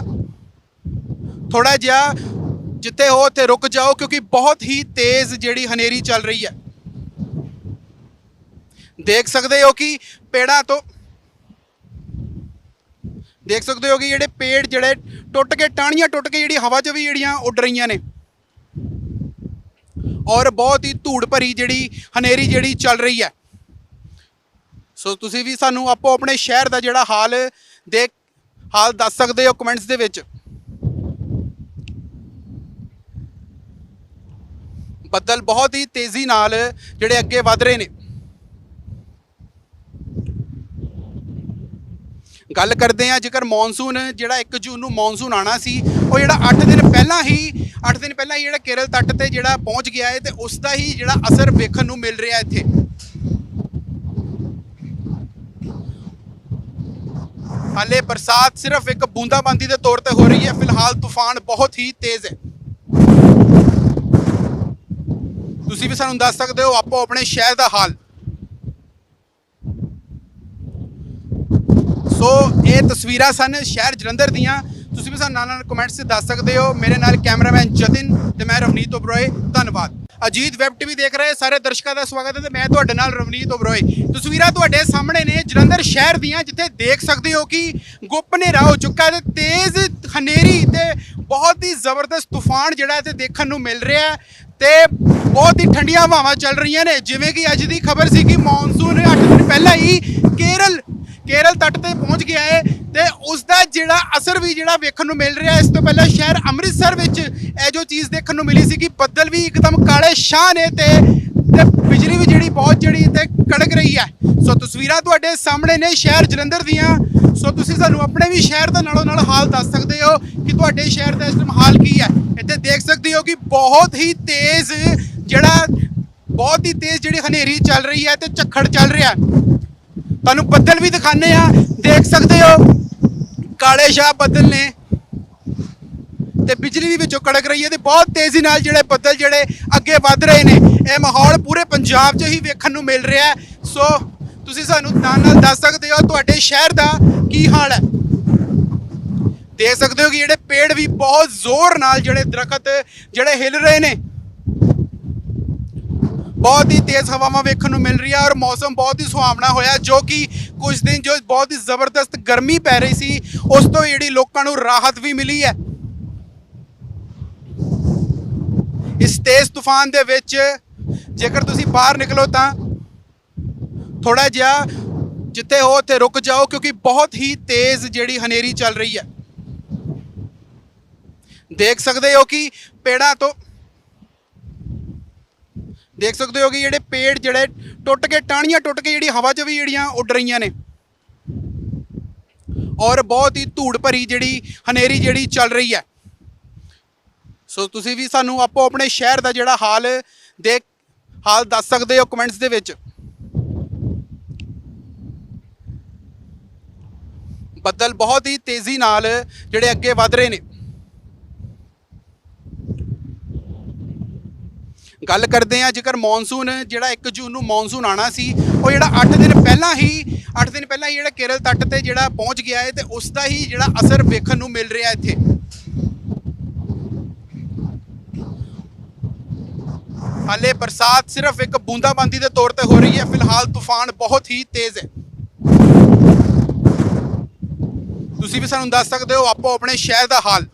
Speaker 1: ਥੋੜਾ ਜਿਹਾ ਜਿੱਥੇ ਹੋ, ਉੱਥੇ ਰੁਕ ਜਾਓ, ਕਿਉਂਕਿ ਬਹੁਤ ਹੀ ਤੇਜ਼ ਜਿਹੜੀ ਹਨੇਰੀ ਚੱਲ ਰਹੀ ਹੈ। ਦੇਖ ਸਕਦੇ ਹੋ ਕਿ ਪੇੜਾਂ ਤੋਂ ਦੇਖ ਸਕਦੇ ਹੋ ਕਿ ਜਿਹੜੇ ਪੇੜ ਜਿਹੜੇ ਟੁੱਟ ਕੇ, ਟਾਹਣੀਆਂ ਟੁੱਟ ਕੇ ਜਿਹੜੀ ਹਵਾ 'ਚ ਵੀ ਜਿਹੜੀਆਂ ਉੱਡ ਰਹੀਆਂ ਨੇ। ਔਰ ਬਹੁਤ ਹੀ ਧੂੜ ਭਰੀ ਜਿਹੜੀ ਹਨੇਰੀ ਜਿਹੜੀ ਚੱਲ ਰਹੀ ਹੈ। ਸੋ ਤੁਸੀਂ ਵੀ ਸਾਨੂੰ ਆਪੋ ਆਪਣੇ ਸ਼ਹਿਰ ਦਾ ਜਿਹੜਾ ਹਾਲ ਦੇ ਹਾਲ ਦੱਸ ਸਕਦੇ ਹੋ ਕਮੈਂਟਸ ਦੇ ਵਿੱਚ। ਬੱਦਲ ਬਹੁਤ ਹੀ ਤੇਜ਼ੀ ਨਾਲ ਜਿਹੜੇ ਅੱਗੇ ਵਧ ਰਹੇ ਨੇ। ਗੱਲ ਕਰਦੇ ਆ ਜੇਕਰ ਮੌਨਸੂਨ, ਜਿਹੜਾ 1 ਜੂਨ ਨੂੰ ਮੌਨਸੂਨ ਆਣਾ ਸੀ, ਉਹ ਜਿਹੜਾ 8 ਦਿਨ ਪਹਿਲਾਂ ਹੀ 8 ਦਿਨ ਪਹਿਲਾਂ ਹੀ ਜਿਹੜਾ ਕੇਰਲ ਤੱਟ ਤੇ ਜਿਹੜਾ ਪਹੁੰਚ ਗਿਆ ਹੈ ਤੇ ਉਸ ਦਾ ਹੀ ਜਿਹੜਾ ਅਸਰ ਵੇਖਣ ਨੂੰ ਮਿਲ ਰਿਹਾ ਇੱਥੇ। ਹਾਲੇ ਬਰਸਾਤ ਸਿਰਫ ਇੱਕ ਬੂੰਦਾਬਾਂਦੀ ਦੇ ਤੌਰ ਤੇ ਹੋ ਰਹੀ ਹੈ, ਫਿਲਹਾਲ ਤੂਫਾਨ ਬਹੁਤ ਹੀ ਤੇਜ਼ ਹੈ। ਤੁਸੀਂ ਵੀ ਸਾਨੂੰ ਦੱਸ ਸਕਦੇ ਹੋ ਆਪੋ ਆਪਣੇ ਸ਼ਹਿਰ ਦਾ ਹਾਲ। ਸੋ ਇਹ ਤਸਵੀਰਾਂ ਸਨ ਸ਼ਹਿਰ ਜਲੰਧਰ ਦੀਆਂ। ਤੁਸੀਂ ਵੀ ਸਾਨੂੰ ਨਾਲ ਨਾਲ ਕਮੈਂਟਸ 'ਚ ਦੱਸ ਸਕਦੇ ਹੋ। ਮੇਰੇ ਨਾਲ ਕੈਮਰਾਮੈਨ ਜਤਿਨ ਤੇ ਮੈਂ ਰਵਨੀਤ ਓਬਰੋਏ। ਧੰਨਵਾਦ। ਅਜੀਤ ਵੈਬ ਟੀਵੀ ਦੇਖ ਰਹੇ ਸਾਰੇ ਦਰਸ਼ਕਾਂ ਦਾ ਸਵਾਗਤ ਹੈ ਤੇ ਮੈਂ ਤੁਹਾਡੇ ਨਾਲ ਰਵਨੀਤ ਓਬਰੋਏ। ਤਸਵੀਰਾਂ ਤੁਹਾਡੇ ਸਾਹਮਣੇ ਨੇ ਜਲੰਧਰ ਸ਼ਹਿਰ ਦੀਆਂ, ਜਿੱਥੇ ਦੇਖ ਸਕਦੇ ਹੋ ਕਿ ਗੁੱਪ ਹਨੇਰਾ ਹੋ ਚੁੱਕਾ ਹੈ ਤੇ ਤੇਜ਼ ਹਨੇਰੀ ਤੇ ਬਹੁਤ ਹੀ ਜ਼ਬਰਦਸਤ ਤੂਫਾਨ ਜਿਹੜਾ ਇੱਥੇ ਦੇਖਣ ਨੂੰ ਮਿਲ ਰਿਹਾ ਹੈ ਤੇ ਬਹੁਤ ਹੀ ਠੰਡੀਆਂ ਹਵਾਵਾਂ ਚੱਲ ਰਹੀਆਂ ਨੇ। ਜਿਵੇਂ ਕਿ ਅੱਜ ਦੀ ਖਬਰ ਸੀ ਕਿ ਮੌਨਸੂਨ 8 ਦਿਨ ਪਹਿਲਾਂ ਹੀ ਕੇਰਲ ਕੇਰਲ ਤੱਟ ਤੇ ਪਹੁੰਚ ਗਿਆ ਹੈ ਤੇ ਉਸ ਦਾ ਜਿਹੜਾ ਅਸਰ ਵੀ ਜਿਹੜਾ ਵੇਖਣ ਨੂੰ ਮਿਲ ਰਿਹਾ ਇਸ ਤੋਂ ਪਹਿਲਾਂ ਸ਼ਹਿਰ ਅੰਮ੍ਰਿਤਸਰ ਵਿੱਚ ਇਹ ਜੋ ਚੀਜ਼ ਦੇਖਣ ਨੂੰ ਮਿਲੀ ਸੀ ਕਿ ਬੱਦਲ ਵੀ ਇੱਕਦਮ ਕਾਲੇ ਸ਼ਾਹ ਨੇ ਤੇ ਤੇ ਬਿਜਲੀ ਵੀ ਜਿਹੜੀ ਬਹੁਤ ਜਿਹੜੀ ਤੇ ਕੜਕ ਰਹੀ ਹੈ। ਸੋ ਤਸਵੀਰਾਂ ਤੁਹਾਡੇ ਸਾਹਮਣੇ ਨੇ ਸ਼ਹਿਰ ਜਲੰਧਰ ਦੀਆਂ। ਸੋ ਤੁਸੀਂ ਸਾਨੂੰ ਆਪਣੇ ਵੀ ਸ਼ਹਿਰ ਦਾ ਨਾਲੋਂ ਨਾਲ ਹਾਲ ਦੱਸ ਸਕਦੇ ਹੋ ਕਿ ਤੁਹਾਡੇ ਸ਼ਹਿਰ ਦਾ ਇਸ ਟਾਈਮ ਹਾਲ ਕੀ ਹੈ। ਇੱਥੇ ਦੇਖ ਸਕਦੇ ਹੋ ਕਿ ਬਹੁਤ ਹੀ ਤੇਜ਼ ਜਿਹੜਾ ਬਹੁਤ ਹੀ ਤੇਜ਼ ਜਿਹੜੀ ਹਨੇਰੀ ਚੱਲ ਰਹੀ ਹੈ ਤੇ ਝੱਖੜ ਚੱਲ ਰਿਹਾ ਤੁਹਾਨੂੰ ਬੱਦਲ ਵੀ ਦਿਖਾਣੇ ਆ ਦੇਖ ਸਕਦੇ ਹੋ। ਕਾਲੇ ਸ਼ਾਹ ਬੱਦਲ ਨੇ ਤੇ ਬਿਜਲੀ ਵੀ ਵਿੱਚੋਂ ਕੜਕ ਰਹੀ ਹੈ ਤੇ ਬਹੁਤ ਤੇਜ਼ੀ ਨਾਲ ਜਿਹੜੇ ਬੱਦਲ ਜਿਹੜੇ ਅੱਗੇ ਵੱਧ ਰਹੇ ਨੇ, ਇਹ ਮਾਹੌਲ ਪੂਰੇ ਪੰਜਾਬ 'ਚ ਹੀ ਵੇਖਣ ਨੂੰ ਮਿਲ ਰਿਹਾ ਹੈ। ਸੋ ਤੁਸੀਂ ਸਾਨੂੰ ਨਾਲ ਨਾਲ ਦੱਸ ਸਕਦੇ ਹੋ, ਤੁਹਾਡੇ ਸ਼ਹਿਰ ਦਾ ਕੀ ਹਾਲ ਹੈ? ਦੇਖ ਸਕਦੇ ਹੋ ਕਿ ਜਿਹੜੇ ਪੇੜ ਵੀ ਬਹੁਤ ਜ਼ੋਰ ਨਾਲ ਜਿਹੜੇ ਦਰਖਤ ਜਿਹੜੇ ਹਿਲ ਰਹੇ ਨੇ ਬਹੁਤ ਹੀ ਤੇਜ਼ ਹਵਾਵਾਂ ਵੇਖਣ ਨੂੰ ਮਿਲ ਰਹੀ ਹੈ ਔਰ ਮੌਸਮ ਬਹੁਤ ਹੀ ਸੁਹਾਵਣਾ ਹੋਇਆ ਜੋ ਕਿ ਕੁਝ ਦਿਨ ਜੋ ਬਹੁਤ ਹੀ ਜ਼ਬਰਦਸਤ ਗਰਮੀ ਪੈ ਰਹੀ ਸੀ, ਉਸ ਤੋਂ ਜਿਹੜੀ ਲੋਕਾਂ ਨੂੰ ਰਾਹਤ ਵੀ ਮਿਲੀ ਹੈ। ਇਸ ਤੇਜ਼ ਤੂਫਾਨ ਦੇ ਵਿੱਚ ਜੇਕਰ ਤੁਸੀਂ ਬਾਹਰ ਨਿਕਲੋ ਤਾਂ ਥੋੜਾ ਜਿਹਾ ਜਿੱਥੇ ਹੋ, ਉੱਥੇ ਰੁਕ ਜਾਓ, ਕਿਉਂਕਿ ਬਹੁਤ ਹੀ ਤੇਜ਼ ਜਿਹੜੀ ਹਨੇਰੀ ਚੱਲ ਰਹੀ ਹੈ। ਦੇਖ ਸਕਦੇ ਹੋ ਕਿ ਪੇੜਾਂ ਤੋਂ ਦੇਖ ਸਕਦੇ ਹੋ ਕਿ ਜਿਹੜੇ ਪੇੜ ਜਿਹੜੇ ਟੁੱਟ ਕੇ, ਟਾਹਣੀਆਂ ਟੁੱਟ ਕੇ ਜਿਹੜੀ ਹਵਾ 'ਚ ਵੀ ਜਿਹੜੀਆਂ ਉੱਡ ਰਹੀਆਂ ਨੇ। ਔਰ ਬਹੁਤ ਹੀ ਧੂੜ ਭਰੀ ਜਿਹੜੀ ਹਨੇਰੀ ਜਿਹੜੀ ਚੱਲ ਰਹੀ ਹੈ। ਸੋ ਤੁਸੀਂ ਵੀ ਸਾਨੂੰ ਆਪੋ ਆਪਣੇ ਸ਼ਹਿਰ ਦਾ ਜਿਹੜਾ ਹਾਲ ਦੇਖ, ਹਾਲ ਦੱਸ ਸਕਦੇ ਹੋ ਕਮੈਂਟਸ ਦੇ ਵਿੱਚ। ਬੱਦਲ ਬਹੁਤ ਹੀ ਤੇਜ਼ੀ ਨਾਲ ਜਿਹੜੇ ਅੱਗੇ ਵਧ ਰਹੇ ਨੇ। ਗੱਲ ਕਰਦੇ ਆ ਜੇਕਰ ਮੌਨਸੂਨ ਜਿਹੜਾ 1 ਜੂਨ ਨੂੰ ਮੌਨਸੂਨ ਆਣਾ ਸੀ, ਉਹ ਜਿਹੜਾ 8 ਦਿਨ ਪਹਿਲਾਂ ਹੀ 8 ਦਿਨ ਪਹਿਲਾਂ ਹੀ ਜਿਹੜਾ ਕੇਰਲ ਤੱਟ ਤੇ ਜਿਹੜਾ ਪਹੁੰਚ ਗਿਆ ਹੈ, ਤੇ ਉਸ ਦਾ ਹੀ ਜਿਹੜਾ ਅਸਰ ਵੇਖਣ ਨੂੰ ਮਿਲ ਰਿਹਾ ਇੱਥੇ। ਹਾਲੇ ਬਰਸਾਤ ਸਿਰਫ ਇੱਕ ਬੂੰਦਾਬਾਂਦੀ ਦੇ ਤੌਰ ਤੇ ਹੋ ਰਹੀ ਹੈ, ਫਿਲਹਾਲ ਤੂਫਾਨ ਬਹੁਤ ਹੀ ਤੇਜ਼ ਹੈ। ਤੁਸੀਂ ਵੀ ਸਾਨੂੰ ਦੱਸ ਸਕਦੇ ਹੋ ਆਪੋ ਆਪਣੇ ਸ਼ਹਿਰ ਦਾ ਹਾਲ।